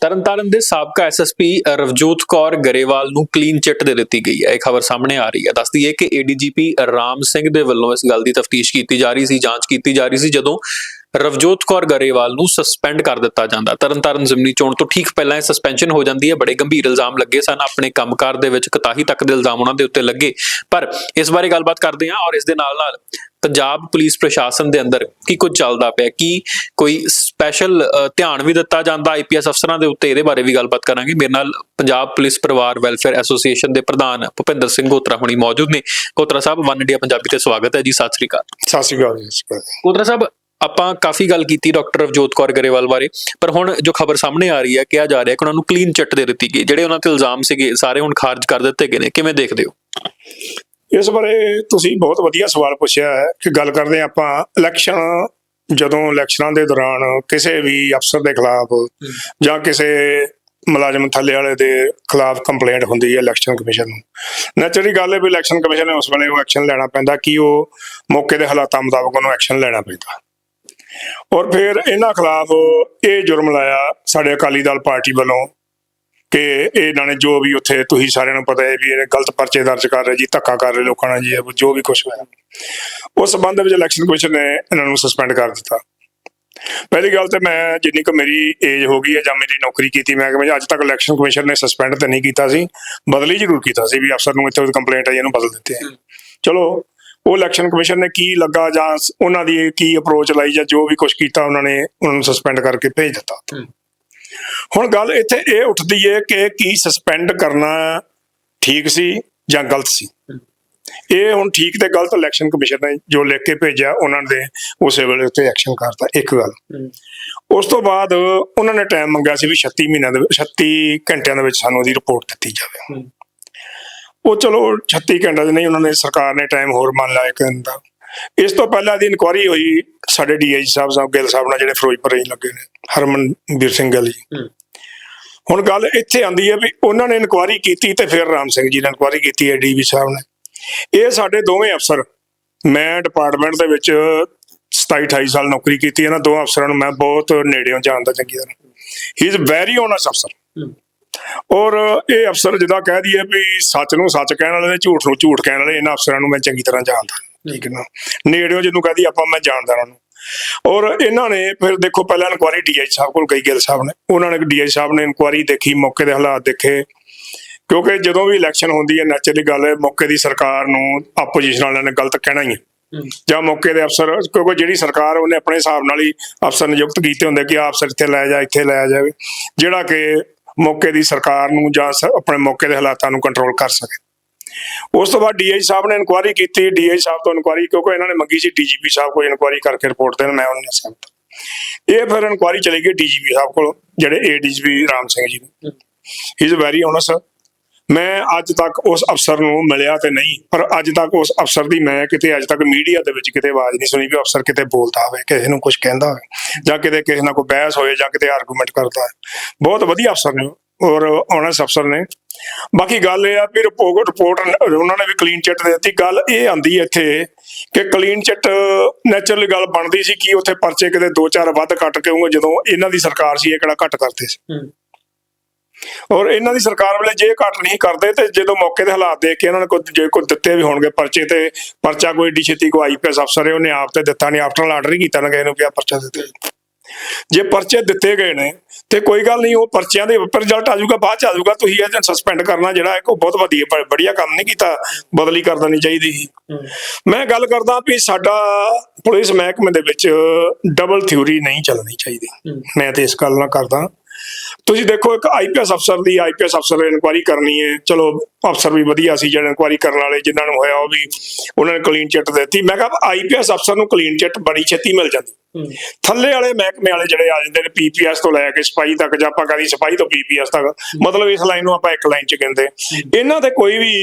ਤਰਨਤਾਰਨ ਦੇ ਸਾਬਕਾ ਐਸਐਸਪੀ ਰਵਜੋਤ ਕੌਰ ਗਰੇਵਾਲ ਨੂੰ ਕਲੀਨ ਚਿੱਟ ਦੇ ਦਿੱਤੀ ਗਈ ਹੈ। ਇਹ ਖਬਰ ਸਾਹਮਣੇ ਆ ਰਹੀ ਹੈ। ਦੱਸਦੀ ਹੈ ਕਿ ਏਡੀਜੀਪੀ ਰਾਮ ਸਿੰਘ ਦੇ ਵੱਲੋਂ ਇਸ ਗੱਲ ਦੀ ਤਫਤੀਸ਼ ਕੀਤੀ ਜਾ ਰਹੀ ਸੀ, ਜਾਂਚ ਕੀਤੀ ਜਾ ਰਹੀ ਸੀ ਜਦੋਂ ਰਵਜੋਤ ਕੌਰ ਗਰੇਵਾਲ ਨੂੰ ਸਸਪੈਂਡ ਕਰ ਦਿੱਤਾ ਜਾਂਦਾ। ਤਰਨਤਾਰਨ ਜ਼ਿਮਨੀ ਚੋਣ ਤੋਂ ਠੀਕ ਪਹਿਲਾਂ ਇਹ ਸਸਪੈਂਸ਼ਨ ਹੋ ਜਾਂਦੀ ਹੈ। ਬੜੇ ਗੰਭੀਰ ਇਲਜ਼ਾਮ ਲੱਗੇ ਸਨ। ਆਪਣੇ ਕੰਮਕਾਰ ਦੇ ਵਿੱਚ ਕਤਾਹੀ ਤੱਕ ਦੇ ਇਲਜ਼ਾਮ ਉਹਨਾਂ ਦੇ ਉੱਤੇ ਲੱਗੇ। ਪਰ ਇਸ ਬਾਰੇ ਗੱਲਬਾਤ ਕਰਦੇ ਹਾਂ ਔਰ ਇਸ ਦੇ ਨਾਲ ਨਾਲ ਪੰਜਾਬ ਪੁਲਿਸ ਪ੍ਰਸ਼ਾਸਨ ਦੇ ਅੰਦਰ ਕੀ ਕੁਝ ਚੱਲਦਾ ਪਿਆ? ਕੀ ਕੋਈ ਸਪੈਸ਼ਲ ਧਿਆਨ ਵੀ ਦਿੱਤਾ ਜਾਂਦਾ ਆਈਪੀਐਸ ਅਫਸਰਾਂ ਦੇ ਉੱਤੇ? ਇਹਦੇ ਬਾਰੇ ਵੀ ਗੱਲਬਾਤ ਕਰਾਂਗੇ। ਮੇਰੇ ਨਾਲ ਪੰਜਾਬ ਪੁਲਿਸ ਪਰਿਵਾਰ ਵੈਲਫੇਅਰ ਐਸੋਸੀਏਸ਼ਨ ਦੇ ਪ੍ਰਧਾਨ ਭੁਪਿੰਦਰ ਸਿੰਘ ਗੋਤਰਾ ਹੁਣੀ ਮੌਜੂਦ ਨੇ। ਗੋਤਰਾ ਸਾਹਿਬ ਵਨ ਇੰਡੀਆ ਪੰਜਾਬੀ ਤੇ ਸਵਾਗਤ ਹੈ ਜੀ। ਸਤਿ ਸ੍ਰੀ ਅਕਾਲ। ਸਤਿ ਸ਼੍ਰੀ ਅਕਾਲ ਜੀ ਗੋਤਰਾ ਸਾਹਿਬ ਆਪਾਂ ਕਾਫੀ ਗੱਲ ਕੀਤੀ ਡਾਕਟਰ ਅਵਜੋਤ ਕੌਰ ਗਰੇਵਾਲ ਬਾਰੇ, ਪਰ ਹੁਣ ਜੋ ਖਬਰ ਸਾਹਮਣੇ ਆ ਰਹੀ ਹੈ, ਕਿਹਾ ਜਾ ਰਿਹਾ ਕਿ ਉਹਨਾਂ ਨੂੰ ਕਲੀਨ ਚਿੱਟ ਦੇ ਦਿੱਤੀ ਗਈ, ਜਿਹੜੇ ਉਹਨਾਂ ਤੇ ਇਲਜ਼ਾਮ ਸੀਗੇ, ਸਾਰੇ ਹੁਣ ਖਾਰਜ ਕਰ ਦਿੱਤੇ ਗਏ ਨੇ, ਕਿਵੇਂ ਦੇਖਦੇ ਹੋ? ਇਸ ਬਾਰੇ ਤੁਸੀਂ ਬਹੁਤ ਵਧੀਆ ਸਵਾਲ ਪੁੱਛਿਆ ਹੈ ਕਿ ਗੱਲ ਕਰਦੇ ਹਾਂ ਆਪਾਂ ਇਲੈਕਸ਼ਨ, ਜਦੋਂ ਇਲੈਕਸ਼ਨਾਂ ਦੇ ਦੌਰਾਨ ਕਿਸੇ ਵੀ ਅਫਸਰ ਦੇ ਖਿਲਾਫ ਜਾਂ ਕਿਸੇ ਮੁਲਾਜ਼ਮ ਥੱਲੇ ਵਾਲੇ ਦੇ ਖਿਲਾਫ ਕੰਪਲੇਂਟ ਹੁੰਦੀ ਹੈ ਇਲੈਕਸ਼ਨ ਕਮਿਸ਼ਨ ਨੂੰ। ਨੈਚੁਰਲੀ ਗੱਲ ਹੈ ਵੀ ਇਲੈਕਸ਼ਨ ਕਮਿਸ਼ਨ ਨੇ ਉਸ ਵੇਲੇ ਉਹ ਐਕਸ਼ਨ ਲੈਣਾ ਪੈਂਦਾ ਕਿ ਉਹ ਮੌਕੇ ਦੇ ਹਾਲਾਤਾਂ ਮੁਤਾਬਕ ਉਹਨੂੰ ਐਕਸ਼ਨ ਲੈਣਾ ਪੈਂਦਾ। ਔਰ ਫਿਰ ਇਹਨਾਂ ਖਿਲਾਫ ਇਹ ਜੁਰਮ ਲਾਇਆ ਸਾਡੇ ਅਕਾਲੀ ਦਲ ਪਾਰਟੀ ਵੱਲੋਂ ਕਿ ਇਹਨਾਂ ਨੇ ਜੋ ਵੀ ਉੱਥੇ ਤੁਸੀਂ ਸਾਰਿਆਂ ਨੂੰ ਪਤਾ ਹੈ ਵੀ ਇਹ ਗਲਤ ਪਰਚੇ ਦਰਜ ਕਰ ਰਹੇ ਜੀ ਧੱਕਾ ਕਰ ਰਹੇ ਲੋਕਾਂ ਨਾਲ ਜੀ ਜੋ ਵੀ ਕੁਝ ਹੋਇਆ। ਉਸ ਸੰਬੰਧ ਵਿੱਚ ਇਲੈਕਸ਼ਨ ਕਮਿਸ਼ਨ ਨੇ ਇਹਨਾਂ ਨੂੰ ਸਸਪੈਂਡ ਕਰ ਦਿੱਤਾ। ਪਹਿਲੀ ਗੱਲ ਤੇ ਮੈਂ ਜਿੰਨੀ ਕੁ ਮੇਰੀ ਏਜ ਹੋ ਗਈ ਹੈ ਜਾਂ ਮੇਰੀ ਨੌਕਰੀ ਕੀਤੀ ਮੈਂ ਕਿ ਅੱਜ ਤੱਕ ਇਲੈਕਸ਼ਨ ਕਮਿਸ਼ਨ ਨੇ ਸਸਪੈਂਡ ਤਾਂ ਨਹੀਂ ਕੀਤਾ ਸੀ ਬਦਲੀ ਜ਼ਰੂਰ ਕੀਤਾ ਸੀ ਵੀ ਅਫਸਰ ਨੂੰ ਇੱਥੇ ਕੰਪਲੇਂਟ ਆਈ ਇਹਨੂੰ ਬਦਲ ਦਿੱਤੇ ਚਲੋ ਉਹ ਇਲੈਕਸ਼ਨ ਕਮਿਸ਼ਨ ਨੇ ਕੀ ਲੱਗਾ ਜਾਂ ਉਹਨਾਂ ਦੀ ਕੀ ਅਪਰੋਚ ਲਈ ਜਾਂ ਜੋ ਵੀ ਕੁਝ ਕੀਤਾ ਉਹਨਾਂ ਨੇ ਉਹਨਾਂ ਨੂੰ ਸਸਪੈਂਡ ਕਰਕੇ ਭੇਜ ਦਿੱਤਾ। ਹੁਣ ਗੱਲ ਇੱਥੇ ਇਹ ਉੱਠਦੀ ਹੈ ਕਿ ਕੀ ਸਸਪੈਂਡ ਕਰਨਾ ਠੀਕ ਸੀ ਜਾਂ ਗਲਤ ਸੀ। ਇਹ ਹੁਣ ਠੀਕ ਤੇ ਗਲਤ ਇਲੈਕਸ਼ਨ ਕਮਿਸ਼ਨ ਨੇ ਜੋ ਲਿਖ ਕੇ ਭੇਜਿਆ ਉਹਨਾਂ ਦੇ ਉਸੇ ਵੇਲੇ ਉੱਤੇ ਐਕਸ਼ਨ ਕਰਤਾ ਇੱਕ ਗੱਲ। ਉਸ ਤੋਂ ਬਾਅਦ ਉਹਨਾਂ ਨੇ ਟਾਈਮ ਮੰਗਿਆ ਸੀ ਵੀ 36 ਮਹੀਨਿਆਂ ਦੇ ਵਿੱਚ- 36 ਘੰਟਿਆਂ ਦੇ ਵਿੱਚ ਸਾਨੂੰ ਉਹਦੀ ਰਿਪੋਰਟ ਦਿੱਤੀ ਜਾਵੇ। ਉਹ ਚਲੋ 36 ਘੰਟਿਆਂ ਦੇ ਨਹੀਂ ਉਹਨਾਂ ਨੇ ਸਰਕਾਰ ਨੇ ਟਾਈਮ ਹੋਰ ਮੰਨ ਲਿਆ ਇੱਕ ਦਿਨ ਦਾ। ਇਸ ਤੋਂ ਪਹਿਲਾਂ ਦੀ ਇਨਕੁਆਰੀ ਹੋਈ ਸਾਡੇ ਡੀਆਈਜੀ ਸਾਹਿਬ ਸਾਹਿਬ ਗਿੱਲ ਸਾਹਿਬ ਨਾਲ ਜਿਹੜੇ ਫਿਰੋਜ਼ਪੁਰ ਹੀ ਲੱਗੇ ਨੇ ਹਰਮਨਵੀਰ ਸਿੰਘ ਗਿੱਲ। ਜੀ ਹੁਣ ਗੱਲ ਇੱਥੇ ਆਂਦੀ ਹੈ ਵੀ ਉਹਨਾਂ ਨੇ ਇਨਕੁਆਰੀ ਕੀਤੀ ਤੇ ਫਿਰ ਰਾਮ ਸਿੰਘ ਜੀ ਨੇ ਇਨਕੁਆਰੀ ਕੀਤੀ ਹੈ ਡੀਵੀ ਸਾਹਿਬ ਨੇ। ਇਹ ਸਾਡੇ ਦੋਵੇਂ ਅਫਸਰ ਮੈਂ ਡਿਪਾਰਟਮੈਂਟ ਦੇ ਵਿੱਚ 27 28 ਸਾਲ ਨੌਕਰੀ ਕੀਤੀ ਇਹਨਾਂ ਦੋ ਅਫਸਰਾਂ ਨੂੰ ਮੈਂ ਬਹੁਤ ਨੇੜਿਓਂ ਜਾਣਦਾ ਚੰਗੀ ਤਰ੍ਹਾਂ। ਹੀ ਇਜ਼ ਵੈਰੀ ਓਨੈਸਟ ਅਫਸਰ ਔਰ ਇਹ ਅਫਸਰ ਜਿਹਦਾ ਕਹਿ ਦਈਏ ਵੀ ਸੱਚ ਨੂੰ ਸੱਚ ਕਹਿਣ ਵਾਲੇ ਤੇ ਝੂਠ ਨੂੰ ਝੂਠ ਕਹਿਣ ਵਾਲੇ ਇਹਨਾਂ ਅਫਸਰਾਂ ਨੂੰ ਮੈਂ ਚੰਗੀ ਤਰ੍ਹਾਂ ਜਾਣਦਾ। ਠੀਕ ਨਾ? ਨੇੜਿਓਂ ਜਿਹਨੂੰ ਕਹਦੀ ਆਪਾਂ ਮੈਂ ਜਾਣਦਾ ਉਹਨਾਂ ਨੂੰ। ਔਰ ਇਹਨਾਂ ਨੇ ਫਿਰ ਦੇਖੋ ਪਹਿਲਾਂ ਇਨਕੁਆਰੀ ਡੀਆਈ ਸਾਹਿਬ ਕੋਲ ਗਈ ਗਿੱਲ ਸਾਹਿਬ ਨੇ। ਉਹਨਾਂ ਨੇ ਡੀਆਈ ਸਾਹਿਬ ਨੇ ਇਨਕੁਆਰੀ ਦੇਖੀ ਮੌਕੇ ਦੇ ਹਾਲਾਤ ਦੇਖੇ। ਕਿਉਂਕਿ ਜਦੋਂ ਵੀ ਇਲੈਕਸ਼ਨ ਹੁੰਦੀ ਹੈ ਨੈਚੁਰਲੀ ਗੱਲ ਹੈ ਮੌਕੇ ਦੀ ਸਰਕਾਰ ਨੂੰ ਆਪੋਜੀਸ਼ਨ ਵਾਲਿਆਂ ਨੇ ਗਲਤ ਕਹਿਣਾ ਹੀ ਹੈ। ਜਾਂ ਮੌਕੇ ਦੇ ਅਫਸਰ ਕਿਉਂਕਿ ਜਿਹੜੀ ਸਰਕਾਰ ਉਹਨੇ ਆਪਣੇ ਹਿਸਾਬ ਨਾਲ ਹੀ ਅਫਸਰ ਨਿਯੁਕਤ ਕੀਤੇ ਹੁੰਦੇ ਕਿ ਆਹ ਅਫਸਰ ਇੱਥੇ ਲਾਇਆ ਜਾ ਇੱਥੇ ਲਾਇਆ ਜਾਵੇ। ਜਿਹੜਾ ਕਿ ਮੌਕੇ ਦੀ ਸਰਕਾਰ ਨੂੰ ਜਾਂ ਆਪਣੇ ਮੌਕੇ ਦੇ ਹਾਲਾਤਾਂ ਨੂੰ ਕੰਟਰੋਲ ਕਰ ਸਕੇ। ਉਸ ਤੋਂ ਬਾਅਦ ਡੀਆਈ ਸਾਹਿਬ ਨੇ ਇਨਕੁਆਇਰੀ ਕੀਤੀ। ਡੀਆਈ ਸਾਹਿਬ ਤੋਂ ਇਨਕੁਆਇਰੀ ਕਿਉਂਕਿ ਇਹਨਾਂ ਨੇ ਮੰਗੀ ਸੀ ਡੀਜੀਪੀ ਸਾਹਿਬ ਕੋਲ ਇਨਕੁਆਇਰੀ ਕਰਕੇ ਰਿਪੋਰਟ ਦੇਣ, ਮੈਂ ਉਹਨਾਂ ਨੇ ਸਹਿਮਤ ਇਹ ਫਿਰ ਇਨਕੁਆਇਰੀ ਚਲੀ ਗਈ ਡੀਜੀਪੀ ਸਾਹਿਬ ਕੋਲ, ਜਿਹੜੇ ਏਡੀਜੀਪੀ ਰਾਮ ਸਿੰਘ ਜੀ ਨੇ ਹੀ ਇਜ਼ ਵੈਰੀ ਓਨਸ ਮੈਂ ਅੱਜ ਤੱਕ ਉਸ ਅਫਸਰ ਨੂੰ ਮਿਲਿਆ ਤੇ ਨਹੀਂ, ਪਰ ਅੱਜ ਤੱਕ ਉਸ ਅਫਸਰ ਦੀ ਮੈਂ ਕਿਤੇ ਅੱਜ ਤੱਕ ਮੀਡੀਆ ਦੇ ਵਿੱਚ ਕਿਤੇ ਆਵਾਜ਼ ਨਹੀਂ ਸੁਣੀ ਵੀ ਅਫਸਰ ਕਿਤੇ ਬੋਲਦਾ ਹੋਵੇ, ਕਿਸੇ ਨੂੰ ਕੁਝ ਕਹਿੰਦਾ ਹੋਵੇ, ਜਾਂ ਕਿਤੇ ਕਿਸੇ ਨਾਲ ਕੋਈ ਬਹਿਸ ਹੋਏ ਜਾਂ ਕਿਤੇ ਆਰਗੂਮੈਂਟ ਕਰਦਾ ਹੈ ਬਹੁਤ ਵਧੀਆ ਅਫਸਰ ਨੇ ਔਰ ਓਨੈਸਟ ਅਫਸਰ ਨੇ। ਬਾਕੀ ਗੱਲ ਇਹ ਆ ਵੀ ਰਿਪੋਰਟ ਰਿਪੋਰਟ ਉਹਨਾਂ ਨੇ ਵੀ ਕਲੀਨ ਚਿੱਟ ਦੇ ਦਿੱਤੀ। ਗੱਲ ਇਹ ਆਂਦੀ ਹੈ ਇੱਥੇ ਕਿ ਕਲੀਨ ਚਿੱਟ ਨੈਚੁਰਲੀ ਗੱਲ ਬਣਦੀ ਸੀ ਕਿ ਉੱਥੇ ਪਰਚੇ ਕਿਤੇ 2-4 ਵੱਧ ਕੱਟ ਕੇ ਹੋਣਗੇ ਜਦੋਂ ਇਹਨਾਂ ਦੀ ਸਰਕਾਰ ਸੀ ਇਹ ਕਿਹੜਾ ਘੱਟ ਕਰਦੇ ਸੀ। ਔਰ ਇਹਨਾਂ ਦੀ ਸਰਕਾਰ ਵੇਲੇ ਜੇ ਘੱਟ ਨਹੀਂ ਕਰਦੇ ਤੇ ਜਦੋਂ ਮੌਕੇ ਦੇ ਹਾਲਾਤ ਦੇਖ ਕੇ ਇਹਨਾਂ ਨੇ ਕੋਈ ਜੇ ਕੋਈ ਦਿੱਤੇ ਵੀ ਹੋਣਗੇ ਪਰਚੇ ਤੇ ਪਰਚਾ ਕੋਈ ਏਡੀ ਛੇਤੀ ਕੋਈ ਆਈਪੀਐਸ ਅਫਸਰ ਹੈ ਉਹਨੇ ਆਪ ਤੇ ਦਿੱਤਾ ਨਹੀਂ ਆਫਟਰ ਆਰਡਰ ਹੀ ਕੀਤਾ ਨਾ ਕਿਸੇ ਨੂੰ ਕਿ ਆ ਪਰਚਾ ਦਿੱਤੇ ਜੇ ਪਰਚੇ ਦਿੱਤੇ ਗਏ ਨੇ ਤੇ ਕੋਈ ਗੱਲ ਨਹੀਂ ਉਹ ਪਰਚਿਆਂ ਦੇ ਰਿਜ਼ਲਟ ਆ ਜਾਊਗਾ ਬਾਅਦ ਚ ਆ ਜਾਊਗਾ ਤੁਸੀਂ ਇਹ ਸਸਪੈਂਡ ਕਰਨਾ ਜਿਹੜਾ ਇੱਕ ਬਹੁਤ ਵਧੀਆ ਬ- ਵਧੀਆ ਕੰਮ ਨਹੀਂ ਕੀਤਾ ਬਦਲੀ ਕਰ ਦੇਣੀ ਚਾਹੀਦੀ ਸੀ। ਮੈਂ ਗੱਲ ਕਰਦਾ ਵੀ ਸਾਡਾ ਪੁਲਿਸ ਮਹਿਕਮੇ ਦੇ ਵਿੱਚ ਡਬਲ ਥਿਊਰੀ ਨਹੀਂ ਚੱਲਣੀ ਚਾਹੀਦੀ। ਮੈਂ ਤੇ ਇਸ ਗੱਲ ਨਾਲ ਕਰਦਾ ਤੁਸੀਂ ਦੇਖੋ ਇੱਕ ਆਈਪੀਐਸ ਅਫਸਰ ਦੀ ਆਈਪੀਐਸ ਅਫਸਰ ਨੇ ਇਨਕੁਆਰੀ ਕਰਨੀ ਹੈ। ਚਲੋ ਅਫਸਰ ਵੀ ਵਧੀਆ ਸੀ ਜਿਹੜੇ ਇਨਕੁਆਰੀ ਕਰਨ ਵਾਲੇ ਜਿਨ੍ਹਾਂ ਨੂੰ ਹੋਇਆ ਉਹ ਵੀ ਉਹਨਾਂ ਨੇ ਕਲੀਨ ਚਿੱਟ ਦਿੱਤੀ। ਮੈਂ ਕਿਹਾ ਆਈਪੀਐਸ ਅਫਸਰ ਨੂੰ ਕਲੀਨ ਚਿੱਟ ਬੜੀ ਛੇਤੀ ਮਿਲ ਜਾਂਦੀ। ਥੱਲੇ ਵਾਲੇ ਮਹਿਕਮੇ ਵਾਲੇ ਜਿਹੜੇ ਆ ਜਾਂਦੇ ਨੇ ਪੀਪੀਐਸ ਤੋਂ ਲੈ ਕੇ ਸਪਾਈ ਤੱਕ ਜਾਂ ਆਪਾਂ ਕਹਦੀ ਸਪਾਈ ਤੋਂ ਪੀਪੀਐਸ ਤੱਕ ਮਤਲਬ ਇਸ ਲਾਈਨ ਨੂੰ ਆਪਾਂ ਇੱਕ ਲਾਈਨ ਚ ਕਹਿੰਦੇ। ਇਹਨਾਂ ਤੇ ਕੋਈ ਵੀ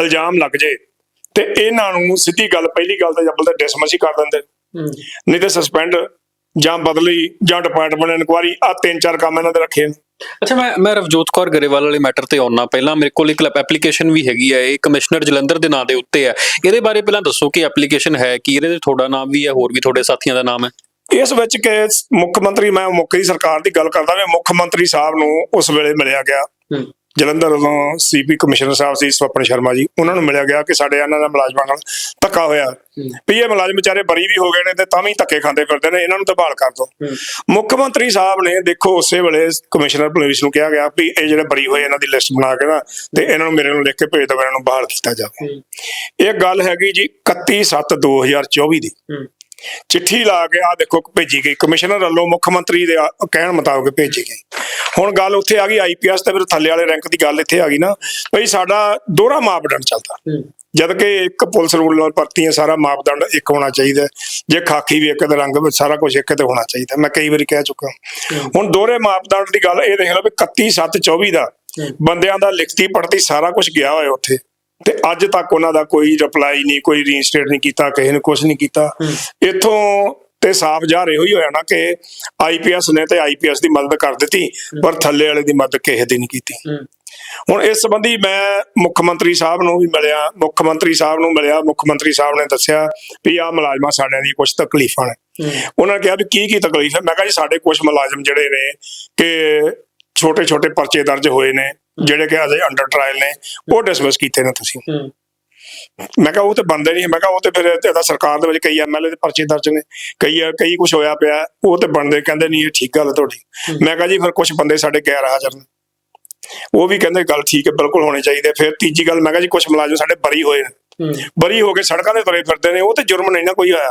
ਇਲਜ਼ਾਮ ਲੱਗ ਜੇ ਤੇ ਇਹਨਾਂ ਨੂੰ ਸਿੱਧੀ ਗੱਲ ਪਹਿਲੀ ਗੱਲ ਤਾਂ ਜੱਬਲ ਤੇ ਡਿਸਮਿਸ ਹੀ ਕਰ ਦਿੰਦੇ। ਨਹੀਂ ਤੇ ਸਸਪੈਂਡ ਜਾਂ ਬਦਲੀ ਜਾਂ ਡਿਪਾਰਟਮੈਂਟ ਇਨਕੁਆਰੀ ਆ ਤਿੰਨ ਚਾਰ ਕੰਮ ਇਹਨਾਂ ਦੇ ਰੱਖੇ ਨੇ। ਅੱਛਾ ਮੈਂ ਮੈਂ ਰਵਜੋਤ ਕੌਰ ਗਰੇਵਾਲ ਵਾਲੇ ਮੈਟਰ ਤੇ ਆਉਣਾ ਪਹਿਲਾਂ। ਮੇਰੇ ਕੋਲ ਇੱਕ ਐਪਲੀਕੇਸ਼ਨ ਵੀ ਹੈਗੀ ਹੈ ਇਹ ਕਮਿਸ਼ਨਰ ਜਲੰਧਰ ਦੇ ਨਾਂ ਦੇ ਉੱਤੇ ਹੈ ਇਹਦੇ ਬਾਰੇ ਪਹਿਲਾਂ ਦੱਸੋ ਕਿ ਐਪਲੀਕੇਸ਼ਨ ਹੈ ਕਿ ਇਹਦੇ ਤੇ ਤੁਹਾਡਾ ਨਾਮ ਵੀ ਹੈ ਹੋਰ ਵੀ ਤੁਹਾਡੇ ਸਾਥੀਆਂ ਦਾ ਨਾਮ ਹੈ? ਇਸ ਵਿੱਚ ਕਿ ਮੁੱਖ ਮੰਤਰੀ ਮੈਂ ਮੁੱਖ ਦੀ ਸਰਕਾਰ ਦੀ ਗੱਲ ਕਰਦਾ ਮੈਂ ਮੁੱਖ ਮੰਤਰੀ ਸਾਹਿਬ ਨੂੰ ਉਸ ਵੇਲੇ ਮਿਲਿਆ ਗਿਆ। ਜਲੰਧਰ ਤੋਂ ਸੀਪੀ ਕਮਿਸ਼ਨਰ ਸਾਹਿਬ ਸੀ ਸਵਪਨ ਸ਼ਰਮਾ ਜੀ ਉਹਨਾਂ ਨੂੰ ਮਿਲਿਆ ਗਿਆ ਕਿ ਸਾਡੇ ਇਹਨਾਂ ਦਾ ਮੁਲਾਜ਼ਮਾਂ ਨਾਲ ਧੱਕਾ ਹੋਇਆ। ਵੀ ਇਹ ਮੁਲਾਜ਼ਮ ਵਿਚਾਰੇ ਬਰੀ ਵੀ ਹੋ ਗਏ ਨੇ ਤੇ ਤਾਂ ਵੀ ਧੱਕੇ ਖਾਂਦੇ ਫਿਰਦੇ ਨੇ ਇਹਨਾਂ ਨੂੰ ਤਾਂ ਬਹਾਲ ਕਰ ਦਿਓ ਹੂੰ। ਮੁੱਖ ਮੰਤਰੀ ਸਾਹਿਬ ਨੇ ਦੇਖੋ ਉਸੇ ਵੇਲੇ ਕਮਿਸ਼ਨਰ ਪੁਲਿਸ ਨੂੰ ਕਿਹਾ ਗਿਆ ਵੀ ਇਹ ਜਿਹੜੇ ਬਰੀ ਹੋਏ ਇਹਨਾਂ ਦੀ ਲਿਸਟ ਬਣਾ ਕੇ ਨਾ ਤੇ ਇਹਨਾਂ ਨੂੰ ਮੇਰੇ ਨੂੰ ਲਿਖ ਕੇ ਭੇਜ ਦਿਓ ਇਹਨਾਂ ਨੂੰ ਬਹਾਲ ਕੀਤਾ ਜਾਵੇ। ਇਹ ਗੱਲ ਹੈਗੀ ਜੀ 31/7/2024 ਦੀ। ਹੂੰ। ਚਿੱਠੀ ਲਾ ਕੇ ਆ ਦੇਖੋ ਭੇਜੀ ਗਈ। ਕਮਿਸ਼ਨਰ ਵੱਲੋਂ ਮੁੱਖ ਮੰਤਰੀ ਦੇ ਕਹਿਣ ਮੁਤਾਬਕ ਭੇਜੀ ਗਈ। ਹੁਣ ਗੱਲ ਉੱਥੇ ਆ ਗਈ ਆਈਪੀਐਸ ਤੇ ਫਿਰ ਥੱਲੇ ਵਾਲੇ ਰੈਂਕ ਦੀ ਗੱਲ ਇੱਥੇ ਆ ਗਈ ਨਾ। ਭਈ ਸਾਡਾ ਦੋਹਰਾ ਮਾਪਦੰਡ ਚੱਲਦਾ। ਜਦ ਕਿ ਇੱਕ ਪੁਲਿਸ ਰੂਲ ਨਾਲ ਭਰਤੀਆਂ ਸਾਰਾ ਮਾਪਦੰਡ ਇੱਕ ਹੋਣਾ ਚਾਹੀਦਾ। ਜੇ ਖਾਕੀ ਵੀ ਇੱਕ ਤੇ ਰੰਗ ਵੀ ਸਾਰਾ ਕੁਝ ਇੱਕ ਤੇ ਹੋਣਾ ਚਾਹੀਦਾ। ਮੈਂ ਕਈ ਵਾਰੀ ਕਹਿ ਚੁੱਕਾ ਹੁਣ ਦੋਹਰੇ ਮਾਪਦੰਡ ਦੀ ਗੱਲ ਇਹ ਦੇਖ ਲਓ ਵੀ 31/7/24 ਦਾ ਹੂੰ। ਬੰਦਿਆਂ ਦਾ ਲਿਖਤੀ ਪੜਤੀ ਸਾਰਾ ਕੁਝ ਗਿਆ ਹੋਇਆ ਉੱਥੇ। ਤੇ ਅੱਜ ਤੱਕ ਉਹਨਾਂ ਦਾ ਕੋਈ ਰਿਪਲਾਈ ਨਹੀਂ ਕੋਈ ਰੀਇਨਸਟੇਟ ਨਹੀਂ ਕੀਤਾ ਕਿਸੇ ਨੇ ਕੁਝ ਨਹੀਂ ਕੀਤਾ। ਇੱਥੋਂ ਤੇ ਸਾਫ਼ ਜ਼ਾਹਰ ਇਹੋ ਹੀ ਹੋਇਆ ਨਾ ਕਿ ਆਈਪੀਐਸ ਨੇ ਤੇ ਆਈਪੀਐਸ ਦੀ ਮਦਦ ਕਰ ਦਿੱਤੀ ਪਰ ਥੱਲੇ ਵਾਲੇ ਦੀ ਮਦਦ ਕਿਸੇ ਦੀ ਨਹੀਂ ਕੀਤੀ। ਹੁਣ ਇਸ ਸੰਬੰਧੀ ਮੈਂ ਮੁੱਖ ਮੰਤਰੀ ਸਾਹਿਬ ਨੂੰ ਵੀ ਮਿਲਿਆ ਮੁੱਖ ਮੰਤਰੀ ਸਾਹਿਬ ਨੂੰ ਮਿਲਿਆ ਮੁੱਖ ਮੰਤਰੀ ਸਾਹਿਬ ਨੇ ਦੱਸਿਆ ਵੀ ਆਹ ਮੁਲਾਜ਼ਮਾਂ ਸਾਡਿਆਂ ਦੀ ਕੁਝ ਤਕਲੀਫਾਂ ਨੇ। ਉਹਨਾਂ ਨੇ ਕਿਹਾ ਵੀ ਕੀ ਕੀ ਤਕਲੀਫ ਹੈ? ਮੈਂ ਕਿਹਾ ਜੀ ਸਾਡੇ ਕੁਝ ਮੁਲਾਜ਼ਮ ਜਿਹੜੇ ਨੇ ਕਿ ਛੋਟੇ ਛੋਟੇ ਪਰਚੇ ਦਰਜ ਹੋਏ ਨੇ ਜਿਹੜੇ ਕਿ ਅਜੇ ਅੰਡਰ ਟ੍ਰਾਇਲ ਨੇ ਉਹ ਡਿਸਮਿਸ ਕੀਤੇ ਨੇ ਤੁਸੀਂ। ਮੈਂ ਕਿਹਾ ਉਹ ਤੇ ਬੰਦੇ ਨਹੀਂ ਮੈਂ ਕਿਹਾ ਉਹ ਤੇ ਫਿਰ ਇਹਦਾ ਸਰਕਾਰ ਦੇ ਵਿੱਚ ਕਈ ਐਮਐਲਏ ਦੇ ਪਰਚੇ ਦਰਜ ਨੇ ਕਈ ਕਈ ਕੁਝ ਹੋਇਆ ਪਿਆ ਉਹ ਤੇ ਬੰਦੇ ਕਹਿੰਦੇ ਨਹੀਂ ਇਹ ਠੀਕ ਗੱਲ ਤੁਹਾਡੀ। ਮੈਂ ਕਿਹਾ ਜੀ ਫਿਰ ਕੁਝ ਬੰਦੇ ਸਾਡੇ ਗੈਰ ਹਾਜ਼ਰ ਨੇ। ਉਹ ਵੀ ਕਹਿੰਦੇ ਗੱਲ ਠੀਕ ਹੈ ਬਿਲਕੁਲ ਹੋਣੀ ਚਾਹੀਦੀ ਹੈ। ਫਿਰ ਤੀਜੀ ਗੱਲ ਮੈਂ ਕਿਹਾ ਜੀ ਕੁਝ ਮੁਲਾਜ਼ਮ ਸਾਡੇ ਬਰੀ ਹੋਏ ਨੇ। ਬਰੀ ਹੋ ਕੇ ਸੜਕਾਂ ਤੇ ਤੁਰੇ ਫਿਰਦੇ ਨੇ ਉਹ ਤੇ ਜੁਰਮ ਨਹੀਂ ਨਾ ਕੋਈ ਹੋਇਆ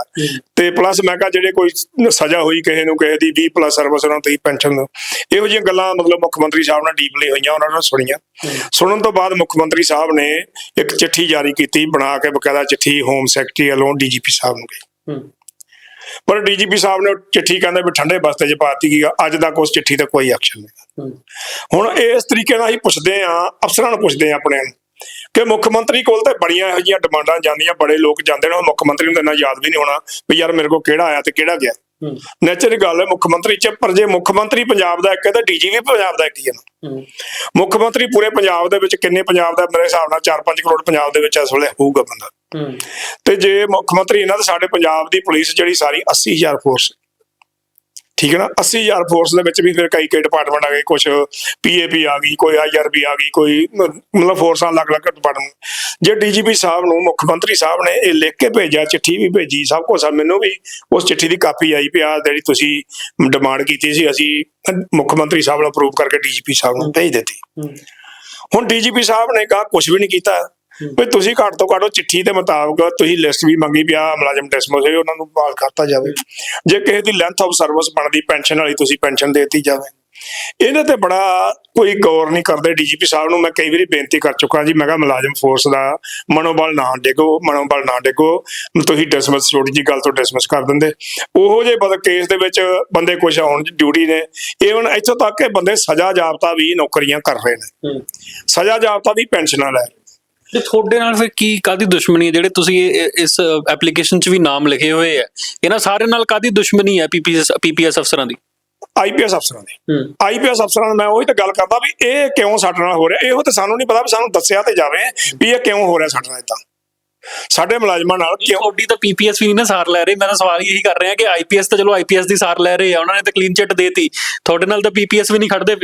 ਤੇ ਪਲੱਸ ਮੈਂ ਕਿਹਾ ਜਿਹੜੇ ਕੋਈ ਸਜ਼ਾ ਹੋਈ ਕਿਸੇ ਨੂੰ ਕਿਸੇ ਦੀ 20 ਪਲੱਸ ਸਰਵਿਸ ਉਹਨਾਂ ਤੇ ਪੈਨਸ਼ਨ ਇਹੋ ਜਿਹੀਆਂ ਗੱਲਾਂ ਮਤਲਬ ਮੁੱਖ ਮੰਤਰੀ ਸਾਹਿਬ ਨਾਲ ਡੀਪਲੀ ਹੋਈਆਂ ਉਹਨਾਂ ਨੇ ਸੁਣੀਆਂ। ਸੁਣਨ ਤੋਂ ਬਾਅਦ ਮੁੱਖ ਮੰਤਰੀ ਸਾਹਿਬ ਨੇ ਇੱਕ ਚਿੱਠੀ ਜਾਰੀ ਕੀਤੀ ਬਣਾ ਕੇ ਬਕਾਇਦਾ ਚਿੱਠੀ ਹੋਮ ਸੈਕਟਰੀ ਵੱਲੋਂ ਡੀਜੀਪੀ ਸਾਹਿਬ ਨੂੰ ਗਈ ਪਰ ਡੀਜੀਪੀ ਸਾਹਿਬ ਨੇ ਚਿੱਠੀ ਕਹਿੰਦੇ ਵੀ ਠੰਡੇ ਬਸਤੇ 'ਚ ਪਾਤੀ ਗਈ ਅੱਜ ਤੱਕ ਉਸ ਚਿੱਠੀ ਤੇ ਕੋਈ ਐਕਸ਼ਨ ਨਹੀਂ। ਹੁਣ ਇਸ ਤਰੀਕੇ ਨਾਲ ਹੀ ਪੁੱਛਦੇ ਆ ਅਫਸਰਾਂ ਨੂੰ ਪੁੱਛਦੇ ਆ ਆਪਣੇ ਨੂੰ। ਕਿ ਮੁੱਖ ਮੰਤਰੀ ਕੋਲ ਤੇ ਬੜੀਆਂ ਇਹੋ ਜਿਹੀਆਂ ਡਿਮਾਂਡਾਂ ਜਾਂਦੀਆਂ ਬੜੇ ਲੋਕ ਜਾਂਦੇ ਨੇ ਉਹ ਮੁੱਖ ਮੰਤਰੀ ਨੂੰ ਤਾਂ ਇੰਨਾ ਯਾਦ ਵੀ ਨਹੀਂ ਹੋਣਾ ਵੀ ਯਾਰ ਮੇਰੇ ਕੋਲ ਕਿਹੜਾ ਆਇਆ ਤੇ ਕਿਹੜਾ ਗਿਆ। ਹੂੰ। ਨੇਚਰ ਗੱਲ ਹੈ ਮੁੱਖ ਮੰਤਰੀ ਚ ਪਰ ਜੇ ਮੁੱਖ ਮੰਤਰੀ ਪੰਜਾਬ ਦਾ ਇੱਕ ਹੈ ਤਾਂ ਡੀਜੀ ਵੀ ਪੰਜਾਬ ਦਾ ਇੱਕ ਹੀ ਹੈ ਹੂੰ। ਮੁੱਖ ਮੰਤਰੀ ਪੂਰੇ ਪੰਜਾਬ ਦੇ ਵਿੱਚ ਕਿੰਨੇ ਪੰਜਾਬ ਦਾ ਮੇਰੇ ਹਿਸਾਬ ਨਾਲ 4-5 ਕਰੋੜ ਪੰਜਾਬ ਦੇ ਵਿੱਚ ਇਸ ਵੇਲੇ ਹੋਊਗਾ ਬੰਦਾ। ਹੂੰ। ਤੇ ਜੇ ਮੁੱਖ ਮੰਤਰੀ ਇਹਨਾਂ ਦਾ ਸਾਡੇ ਪੰਜਾਬ ਦੀ ਪੁਲਿਸ ਜਿਹੜੀ ਸਾਰੀ 80000 ਫੋਰਸ ਠੀਕ ਹੈ ਨਾ? 80000 ਫੋਰਸ ਦੇ ਵਿੱਚ ਵੀ ਫਿਰ ਕਈ ਕਈ ਡਿਪਾਰਟਮੈਂਟ ਆ ਗਏ ਕੁਝ ਪੀਏਪੀ ਆ ਗਈ ਕੋਈ ਆਈਆਰਬੀ ਆ ਗਈ ਕੋਈ ਮਤਲਬ ਫੋਰਸਾਂ ਅਲੱਗ-ਅਲੱਗ ਡਿਪਾਰਟਮੈਂਟ ਜੇ ਡੀਜੀਪੀ ਸਾਹਿਬ ਨੂੰ ਮੁੱਖ ਮੰਤਰੀ ਸਾਹਿਬ ਨੇ ਇਹ ਲਿਖ ਕੇ ਭੇਜਿਆ ਚਿੱਠੀ ਵੀ ਭੇਜੀ ਸਭ ਕੁਝ ਆ ਮੈਨੂੰ ਵੀ ਉਸ ਚਿੱਠੀ ਦੀ ਕਾਪੀ ਆਈ ਪਿਆ ਜਿਹੜੀ ਤੁਸੀਂ ਡਿਮਾਂਡ ਕੀਤੀ ਸੀ ਅਸੀਂ ਮੁੱਖ ਮੰਤਰੀ ਸਾਹਿਬ ਨੂੰ ਅਪਰੂਵ ਕਰਕੇ ਡੀਜੀਪੀ ਸਾਹਿਬ ਨੂੰ ਭੇਜ ਦਿੱਤੀ। ਹੁਣ ਡੀਜੀਪੀ ਸਾਹਿਬ ਨੇ ਕਹਾ ਕੁਝ ਵੀ ਨਹੀਂ ਕੀਤਾ। ਵੀ ਤੁਸੀਂ ਘੱਟ ਤੋਂ ਘੱਟ ਉਹ ਚਿੱਠੀ ਦੇ ਮੁਤਾਬਕ ਤੁਸੀਂ ਲਿਸਟ ਵੀ ਮੰਗੀ ਪਿਆ ਮੁਲਾਜ਼ਮ ਡਿਸਮਿਸ ਹੋਏ ਉਹਨਾਂ ਨੂੰ ਬਹਾਲ ਕਰਤਾ ਜਾਵੇ। ਜੇ ਕਿਸੇ ਦੀ ਲੈਂਥ ਆਫ ਸਰਵਿਸ ਬਣਦੀ ਪੈਨਸ਼ਨ ਵਾਲੀ ਤੁਸੀਂ ਪੈਨਸ਼ਨ ਦੇਤੀ ਜਾਵੇ। ਇਹਨਾਂ ਤੇ ਬੜਾ ਕੋਈ ਗੌਰ ਨਹੀਂ ਕਰਦੇ ਡੀਜੀਪੀ ਸਾਹਿਬ ਨੂੰ। ਮੈਂ ਕਈ ਵਾਰੀ ਬੇਨਤੀ ਕਰ ਚੁੱਕਾ ਜੀ ਮੈਂ ਕਿਹਾ ਮੁਲਾਜ਼ਮ ਫੋਰਸ ਦਾ ਮਨੋਬਲ ਨਾ ਡਿੱਗੋ ਮਨੋਬਲ ਨਾ ਡਿੱਗੋ। ਤੁਸੀਂ ਡਿਸਮਿਸ ਛੋਟੀ ਜੀ ਗੱਲ ਤੋਂ ਡਿਸਮਿਸ ਕਰ ਦਿੰਦੇ। ਉਹੋ ਜੇ ਬਦ ਕੇਸ ਦੇ ਵਿੱਚ ਬੰਦੇ ਕੁਝ ਆਉਣ ਡਿਊਟੀ ਨੇ। ਈਵਨ ਇੱਥੋਂ ਤੱਕ ਕਿ ਬੰਦੇ ਸਜ਼ਾ ਜਾਬਤਾ ਵੀ ਨੌਕਰੀਆਂ ਕਰ ਰਹੇ ਨੇ। ਸਜ਼ਾ ਜਾਬਤਾ ਵੀ ਪੈਨਸ਼ਨਾਂ ਲੈ। ਤੇ ਤੁਹਾਡੇ ਨਾਲ ਫਿਰ ਕੀ ਕਾਦੀ ਦੁਸ਼ਮਣੀ ਹੈ? ਜਿਹੜੇ ਤੁਸੀਂ ਇਹ- ਇਸ ਐਪਲੀਕੇਸ਼ਨ 'ਚ ਵੀ ਨਾਮ ਲਿਖੇ ਹੋਏ ਆ ਇਹਨਾਂ ਸਾਰੇ ਨਾਲ ਕਾਦੀ ਦੁਸ਼ਮਣੀ ਹੈ ਪੀਪੀਐਸ ਪੀਪੀਐਸ ਅਫਸਰਾਂ ਦੀ? ਆਈਪੀਐਸ ਅਫਸਰਾਂ ਦੇ। ਹੂੰ। ਆਈਪੀਐਸ ਅਫਸਰਾਂ ਨਾਲ ਮੈਂ ਉਹੀ ਤਾਂ ਗੱਲ ਕਰਦਾ ਵੀ ਇਹ ਕਿਉਂ ਸਾਡੇ ਨਾਲ ਹੋ ਰਿਹਾ? ਇਹੋ ਤਾਂ ਸਾਨੂੰ ਨਹੀਂ ਪਤਾ ਵੀ ਸਾਨੂੰ ਦੱਸਿਆ ਤੇ ਜਾਵੇ ਵੀ ਇਹ ਕਿਉਂ ਹੋ ਰਿਹਾ ਸਾਡੇ ਨਾਲ ਇਦਾਂ ਸਾਡੇ ਮੁਲਾਜ਼ਮਾਂ ਨਾਲ ਕਿਉਂ? ਤੁਹਾਡੀ ਤਾਂ ਪੀਪੀਐਸ ਵੀ ਨਹੀਂ ਨਾ ਸਾਰ ਲੈ ਰਹੇ। ਮੈਂ ਤਾਂ ਸਵਾਲ ਇਹੀ ਕਰ ਰਿਹਾ ਕਿ ਆਈਪੀਐਸ ਤਾਂ ਚਲੋ ਆਈਪੀਐਸ ਦੀ ਸਾਰ ਲੈ ਰਹੇ ਆ ਉਹਨਾਂ ਨੇ ਤਾਂ ਕਲੀਨ ਚਿੱਟ ਦੇਤੀ। ਤੁਹਾਡੇ ਨਾਲ ਤਾਂ ਪੀਪੀਐਸ ਵੀ ਨਹੀਂ ਖੜਦੇ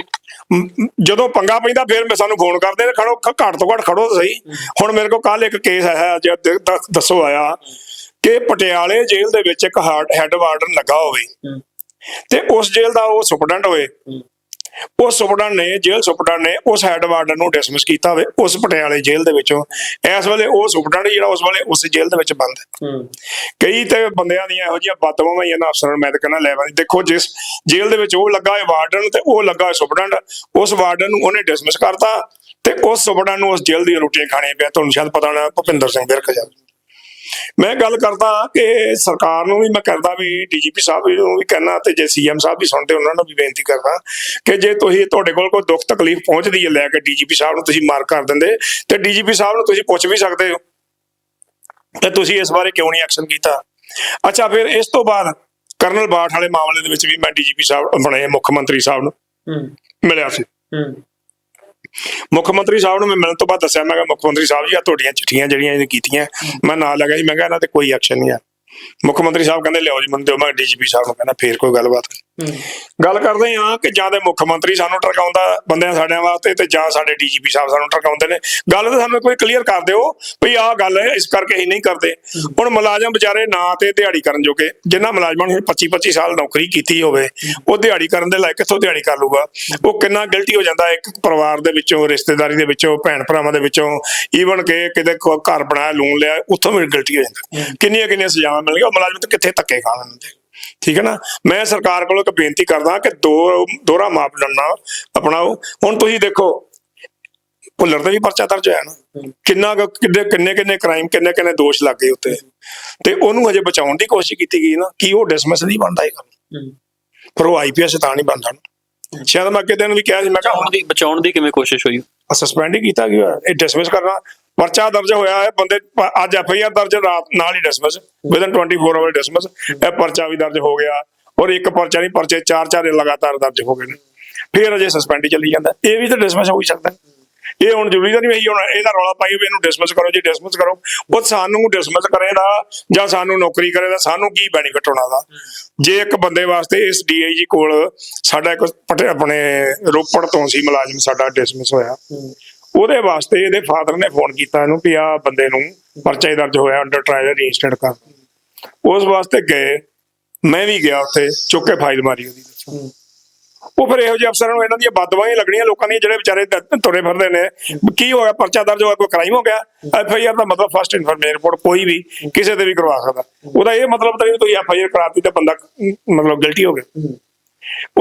ਜਦੋਂ ਪੰਗਾ ਪੈਂਦਾ ਫਿਰ ਮੈਂ ਸਾਨੂੰ ਫੋਨ ਕਰਦੇ ਨੇ ਖੜੋ ਘੱਟ ਤੋਂ ਘੱਟ ਖੜੋ ਸਹੀ। ਹੁਣ ਮੇਰੇ ਕੋਲ ਕੱਲ ਇੱਕ ਕੇਸ ਆਇਆ ਜੇ ਦੱਸੋ ਆਇਆ ਕਿ ਪਟਿਆਲੇ ਜੇਲ੍ਹ ਦੇ ਵਿੱਚ ਇੱਕ ਹੈੱਡ ਵਾਰਡਨ ਲੱਗਾ ਹੋਵੇ। ਤੇ ਉਸ ਜੇਲ੍ਹ ਦਾ ਉਹ ਸੁਪਰਡੈਂਟ ਹੋਏ। ਹੂੰ ਉਸ ਸੁਪਰਡੈਂਟ ਨੇ ਜੇਲ੍ਹ ਸੁਪਰਡੈਂਟ ਨੇ ਉਸ ਹੈੱਡ ਵਾਰਡਨ ਨੂੰ ਡਿਸਮਿਸ ਕੀਤਾ ਹੋਵੇ ਉਸ ਪਟਿਆਲੇ ਜੇਲ੍ਹ ਦੇ ਵਿੱਚੋਂ। ਇਸ ਵੇਲੇ ਉਹ ਸੁਪਰਡੈਂਟ ਜਿਹੜਾ ਉਸ ਵੇਲੇ ਉਸ ਜੇਲ੍ਹ ਦੇ ਵਿੱਚ ਬੰਦ ਹੈ। ਕਈ ਤੇ ਬੰਦਿਆਂ ਦੀਆਂ ਇਹੋ ਜਿਹੀਆਂ ਬਦਵਾਵਾਂ ਇਹਨਾਂ ਅਫਸਰਾਂ ਨੂੰ ਮੈਂ ਤਾਂ ਕਹਿੰਦਾ ਲੈਵਾਂ ਦੇਖੋ ਜਿਸ ਜੇਲ੍ਹ ਦੇ ਵਿੱਚ ਉਹ ਲੱਗਾ ਹੈ ਵਾਰਡਨ ਤੇ ਉਹ ਲੱਗਾ ਹੈ ਸੁਪਰਡੈਂਟ ਉਸ ਵਾਰਡਨ ਨੂੰ ਉਹਨੇ ਡਿਸਮਿਸ ਕਰਤਾ ਤੇ ਉਸ ਸੁਪਰਡੈਂਟ ਨੂੰ ਉਸ ਜੇਲ੍ਹ ਦੀਆਂ ਰੋਟੀਆਂ ਖਾਣੀਆਂ ਪਿਆ ਤੁਹਾਨੂੰ ਸ਼ਾਇਦ ਪਤਾ ਨਾ ਭੁਪਿੰਦਰ ਸਿੰਘ ਵਿਰਕ ਜਾ ਮੈਂ ਗੱਲ ਕਰਦਾ ਕਿ ਸਰਕਾਰ ਨੂੰ ਵੀ ਮੈਂ ਕਰਦਾ ਵੀ ਡੀਜੀਪੀ ਸਾਹਿਬ ਨੂੰ ਵੀ ਕਹਿਣਾ ਤੇ ਜੇ ਸੀਐਮ ਸਾਹਿਬ ਵੀ ਸੁਣਦੇ ਉਹਨਾਂ ਨੂੰ ਵੀ ਬੇਨਤੀ ਕਰਦਾ ਕਿ ਜੇ ਤੁਸੀਂ ਤੁਹਾਡੇ ਕੋਲ ਕੋਈ ਦੁੱਖ ਤਕਲੀਫ ਪਹੁੰਚਦੀ ਹੈ ਲੈ ਕੇ ਡੀਜੀਪੀ ਸਾਹਿਬ ਨੂੰ ਤੁਸੀਂ ਮਾਰ ਕਰ ਦਿੰਦੇ ਤੇ ਡੀਜੀਪੀ ਸਾਹਿਬ ਨੂੰ ਤੁਸੀਂ ਪੁੱਛ ਵੀ ਸਕਦੇ ਹੋ। ਤੇ ਤੁਸੀਂ ਇਸ ਬਾਰੇ ਕਿਉਂ ਨਹੀਂ ਐਕਸ਼ਨ ਕੀਤਾ? ਅੱਛਾ ਫਿਰ ਇਸ ਤੋਂ ਬਾਅਦ ਕਰਨਲ ਬਾਠ ਵਾਲੇ ਮਾਮਲੇ ਦੇ ਵਿੱਚ ਵੀ ਮੈਂ ਡੀਜੀਪੀ ਸਾਹਿਬ ਬਣੇ ਮੁੱਖ ਮੰਤਰੀ ਸਾਹਿਬ ਨੂੰ ਮਿਲਿਆ ਸੀ। ਮੁੱਖ ਮੰਤਰੀ ਸਾਹਿਬ ਨੂੰ ਮੈਂ ਮਿਲਣ ਤੋਂ ਬਾਅਦ ਦੱਸਿਆ, ਮੈਂ ਕਿਹਾ ਮੁੱਖ ਮੰਤਰੀ ਸਾਹਿਬ ਜੀ ਆ ਤੁਹਾਡੀਆਂ ਚਿੱਠੀਆਂ ਜਿਹੜੀਆਂ ਇਹਨੇ ਕੀਤੀਆਂ, ਮੈਂ ਨਾਲ ਲਗਾ ਜੀ, ਮੈਂ ਕਿਹਾ ਇਹਨਾਂ ਤੇ ਕੋਈ ਐਕਸ਼ਨ ਨਹੀਂ ਆ। ਮੁੱਖ ਮੰਤਰੀ ਸਾਹਿਬ ਕਹਿੰਦੇ, ਲਿਆਓ ਜੀ ਮੈਨੂੰ ਦਿਓ। ਮੈਂ ਡੀਜੀਪੀ ਸਾਹਿਬ ਨੂੰ ਕਹਿੰਦਾ, ਫੇਰ ਕੋਈ ਗੱਲਬਾਤ ਗੱਲ ਕਰਦੇ ਹਾਂ ਕਿ ਜਾਂ ਤੇ ਮੁੱਖ ਮੰਤਰੀ ਸਾਨੂੰ ਟਰਕਾਉਂਦਾ ਬੰਦਿਆਂ ਸਾਡਿਆਂ ਵਾਸਤੇ ਤੇ ਜਾਂ ਸਾਡੇ ਡੀਜੀਪੀ ਸਾਹਿਬ ਸਾਨੂੰ ਟਰਕਾਉਂਦੇ ਨੇ। ਗੱਲ ਤਾਂ ਸਾਨੂੰ ਕੋਈ ਕਲੀਅਰ ਕਰ ਦਿਓ ਵੀ ਆਹ ਗੱਲ ਹੈ ਇਸ ਕਰਕੇ ਅਸੀਂ ਨਹੀਂ ਕਰਦੇ। ਹੁਣ ਮੁਲਾਜ਼ਮ ਵਿਚਾਰੇ ਨਾ ਤੇ ਦਿਹਾੜੀ ਕਰਨ ਜੋਗੇ ਜਿਨ੍ਹਾਂ ਮੁਲਾਜ਼ਮਾਂ ਨੇ 25 25 ਸਾਲ ਨੌਕਰੀ ਕੀਤੀ ਹੋਵੇ ਉਹ ਦਿਹਾੜੀ ਕਰਨ ਦੇ ਲਾਇਕ ਕਿੱਥੋਂ ਦਿਹਾੜੀ ਕਰ ਲੂਗਾ ਉਹ ਕਿੰਨਾ ਗਿਲਟੀ ਹੋ ਜਾਂਦਾ ਇੱਕ ਪਰਿਵਾਰ ਦੇ ਵਿੱਚੋਂ ਰਿਸ਼ਤੇਦਾਰੀ ਦੇ ਵਿੱਚੋਂ ਭੈਣ ਭਰਾਵਾਂ ਦੇ ਵਿੱਚੋਂ ਈਵਨ ਕਿ ਕਿਤੇ ਘਰ ਬਣਾਇਆ ਲੂਣ ਲਿਆ ਉੱਥੋਂ ਵੀ ਗਿਲਟੀ ਹੋ ਜਾਂਦਾ। ਕਿੰਨੀਆਂ ਕਿੰਨੀਆਂ ਸਜ਼ਾਵਾਂ ਮਿਲਣਗੀਆਂ ਉਹ ਮੁਲਾਜ਼ਮ ਤੇ ਕਿੱਥੇ ਧੱਕੇ ਖਾਣ ਹੁੰਦੇ ਠੀਕ ਹੈ ਨਾ? ਮੈਂ ਸਰਕਾਰ ਕੋਲੋਂ ਇੱਕ ਬੇਨਤੀ ਕਰਦਾ ਕਿ ਦੋ ਦੋਹਰਾ ਮਾਪਦੰਡ ਨਾ ਅਪਣਾਓ। ਹੁਣ ਤੁਸੀਂ ਦੇਖੋ ਭੁੱਲਰ ਤੇ ਵੀ ਪਰਚਾ ਦਰਜ ਹੋਇਆ ਨਾ। ਕਿੰਨਾ ਕਿੰਨੇ ਕਿੰਨੇ ਕਿੰਨੇ ਕ੍ਰਾਈਮ ਕਿੰਨੇ ਕਿੰਨੇ ਦੋਸ਼ ਲੱਗੇ ਉੱਤੇ। ਤੇ ਉਹਨੂੰ ਹਜੇ ਬਚਾਉਣ ਦੀ ਕੋਸ਼ਿਸ਼ ਕੀਤੀ ਗਈ ਨਾ ਕੀ ਉਹ ਡਿਸਮਿਸ ਨਹੀਂ ਬਣਦਾ ਇਹ ਕੰਮ ਪਰ ਉਹ ਆਈਪੀਐਸ ਤਾਂ ਨਹੀਂ ਬਣਦਾ। ਸ਼ਾਇਦ ਮੈਂ ਕਿਤੇ ਨੂੰ ਵੀ ਕਿਹਾ ਸੀ ਮੈਂ ਕਿਹਾ ਬਚਾਉਣ ਦੀ ਬਚਾਉਣ ਦੀ ਕਿਵੇਂ ਕੋਸ਼ਿਸ਼ ਹੋਈ? ਸਸਪੈਂਡ ਹੀ ਕੀਤਾ ਗਿਆ। ਇਹ ਡਿਸਮਿਸ ਕਰਨਾ ਪਰਚਾ ਦਰਜ ਹੋਇਆ ਹੈ, ਬੰਦੇ ਅੱਜ ਐਫ ਆਈ ਆਰ ਦਰਜ ਰਾਤ ਨਾਲ ਹੀ ਡਿਸਮਿਸ ਵਿਦਨ 24 ਆਵਰ ਡਿਸਮਿਸ, ਇਹ ਪਰਚਾ ਵੀ ਦਰਜ ਹੋ ਗਿਆ ਔਰ ਇੱਕ ਪਰਚਾ ਨਹੀਂ, ਪਰਚੇ ਚਾਰ ਚਾਰ ਲਗਾਤਾਰ ਦਰਜ ਹੋ ਗਏ ਨੇ। ਫਿਰ ਅਜੇ ਸਸਪੈਂਡ ਚੱਲੀ ਜਾਂਦਾ। ਇਹ ਵੀ ਤਾਂ ਡਿਸਮਿਸ ਹੋ ਹੀ ਸਕਦਾ। ਇਹ ਹੁਣ ਜ਼ਰੂਰੀ ਨਹੀਂ ਵੀ ਹੁਣ ਇਹਦਾ ਰੌਲਾ ਪਾਈ ਵੀ ਇਹਨੂੰ ਡਿਸਮਿਸ ਕਰੋ ਜੀ, ਡਿਸਮਿਸ ਕਰੋ। ਉਹ ਸਾਨੂੰ ਡਿਸਮਿਸ ਕਰੇਗਾ ਜਾਂ ਸਾਨੂੰ ਨੌਕਰੀ ਕਰੇਗਾ ਸਾਨੂੰ ਕੀ ਬੈਨੀਫਿਟ ਹੋਣਾ ਦਾ? ਜੇ ਇੱਕ ਬੰਦੇ ਵਾਸਤੇ ਇਸ ਡੀਆਈਜੀ ਕੋਲ ਸਾਡਾ ਇੱਕ ਆਪਣੇ ਰੋਪੜ ਤੋਂ ਸੀ ਮੁਲਾਜ਼ਮ ਸਾਡਾ ਡਿਸਮਿਸ ਹੋਇਆ। ਉਹਦੇ ਵਾਸਤੇ ਇਹਦੇ ਫਾਦਰ ਨੇ ਫੋਨ ਕੀਤਾ ਇਹਨੂੰ ਕਿ ਆ ਬੰਦੇ ਨੂੰ ਪਰਚਾ ਦਰਜ ਹੋਇਆ ਅੰਡਰ ਟ੍ਰਾਇਲ ਰਜਿਸਟਰਡ ਕਰ ਉਸ ਵਾਸਤੇ ਗਏ, ਮੈਂ ਵੀ ਗਿਆ ਉੱਥੇ, ਚੁੱਕ ਕੇ ਫਾਈਲ ਮਾਰੀ ਉਹਦੀ। ਉਹ ਫਿਰ ਇਹੋ ਜਿਹੇ ਅਫਸਰਾਂ ਨੂੰ ਇਹਨਾਂ ਦੀਆਂ ਬਦਵਾਈਆਂ ਲੱਗਣੀਆਂ ਲੋਕਾਂ ਦੀਆਂ ਜਿਹੜੇ ਵਿਚਾਰੇ ਤੁਰੇ ਫਿਰਦੇ ਨੇ। ਕੀ ਹੋਇਆ ਪਰਚਾ ਦਰਜ ਹੋਇਆ ਕੋਈ ਕ੍ਰਾਈਮ ਹੋ ਗਿਆ? ਐਫ ਆਈ ਆਰ ਦਾ ਮਤਲਬ ਫਸਟ ਇਨਫੋਰਮੇਸ਼ਨ ਰਿਪੋਰਟ ਕੋਈ ਵੀ ਕਿਸੇ ਤੇ ਵੀ ਕਰਵਾ ਸਕਦਾ। ਉਹਦਾ ਇਹ ਮਤਲਬ ਤਾਂ ਨਹੀਂ ਤੁਸੀਂ ਐਫ ਆਈ ਆਰ ਕਰਾਤੀ ਤਾਂ ਬੰਦਾ ਮਤਲਬ ਗਿਲਟੀ ਹੋ ਗਿਆ।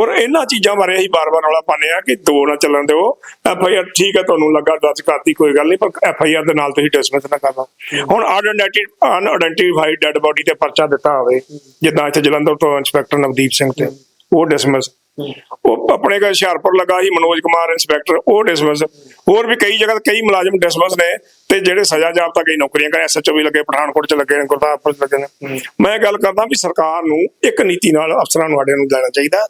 ਔਰ ਇਹਨਾਂ ਚੀਜ਼ਾਂ ਬਾਰੇ ਅਸੀਂ ਬਾਰ-ਬਾਰ ਰੌਲਾ ਪਾਉਂਦੇ ਆ ਕਿ ਦੋ ਨਾ ਚੱਲਣ ਦਿਓ। ਐਫ ਆਈ ਆਰ ਠੀਕ ਹੈ, ਤੁਹਾਨੂੰ ਲੱਗਾ ਦਰਜ ਕਰਤੀ, ਕੋਈ ਗੱਲ ਨਹੀਂ, ਪਰ ਐਫ ਆਈ ਆਰ ਦੇ ਨਾਲ ਤੁਸੀਂ ਡਿਸਮਿਸ ਨਾ ਕਰਨਾ ਹੁਣ ਅਨਆਇਡੈਂਟੀਫਾਈਡ ਡੈਡ ਬੋਡੀ ਤੇ ਪਰਚਾ ਦਿੱਤਾ ਹੋਵੇ, ਜਿੱਦਾਂ ਇੱਥੇ ਜਲੰਧਰ ਤੋਂ ਇੰਸਪੈਕਟਰ ਨਵਦੀਪ ਸਿੰਘ ਤੇ, ਉਹ ਡਿਸਮਿਸ ਉਹ ਆਪਣੇ ਕੋਲ ਹੁਸ਼ਿਆਰਪੁਰ ਲੱਗਾ ਸੀ ਮਨੋਜ ਕੁਮਾਰ ਇੰਸਪੈਕਟਰ ਉਹ ਡਿਸਮਿਸ ਹੋਰ ਵੀ ਕਈ ਜਗ੍ਹਾ ਤੇ ਕਈ ਮੁਲਾਜ਼ਮ ਡਿਸਮਿਸ ਨੇ ਤੇ ਜਿਹੜੇ ਸਜ਼ਾ ਜਾਬਤਾ ਕਈ ਨੌਕਰੀਆਂ ਕਰ ਐਸਐਚਓ ਵੀ ਲੱਗੇ ਪਠਾਨਕੋਟ ਚ ਲੱਗੇ ਨੇ ਗੁਰਦਾਸਪੁਰ ਚ ਲੱਗੇ ਨੇ। ਮੈਂ ਗੱਲ ਕਰਦਾ ਵੀ ਸਰਕਾਰ ਨੂੰ ਇੱਕ ਨੀਤੀ ਨਾਲ ਅਫਸਰਾਂ ਨੂੰ ਸਾਡੇ ਨੂੰ ਲੈਣਾ ਚਾਹੀਦਾ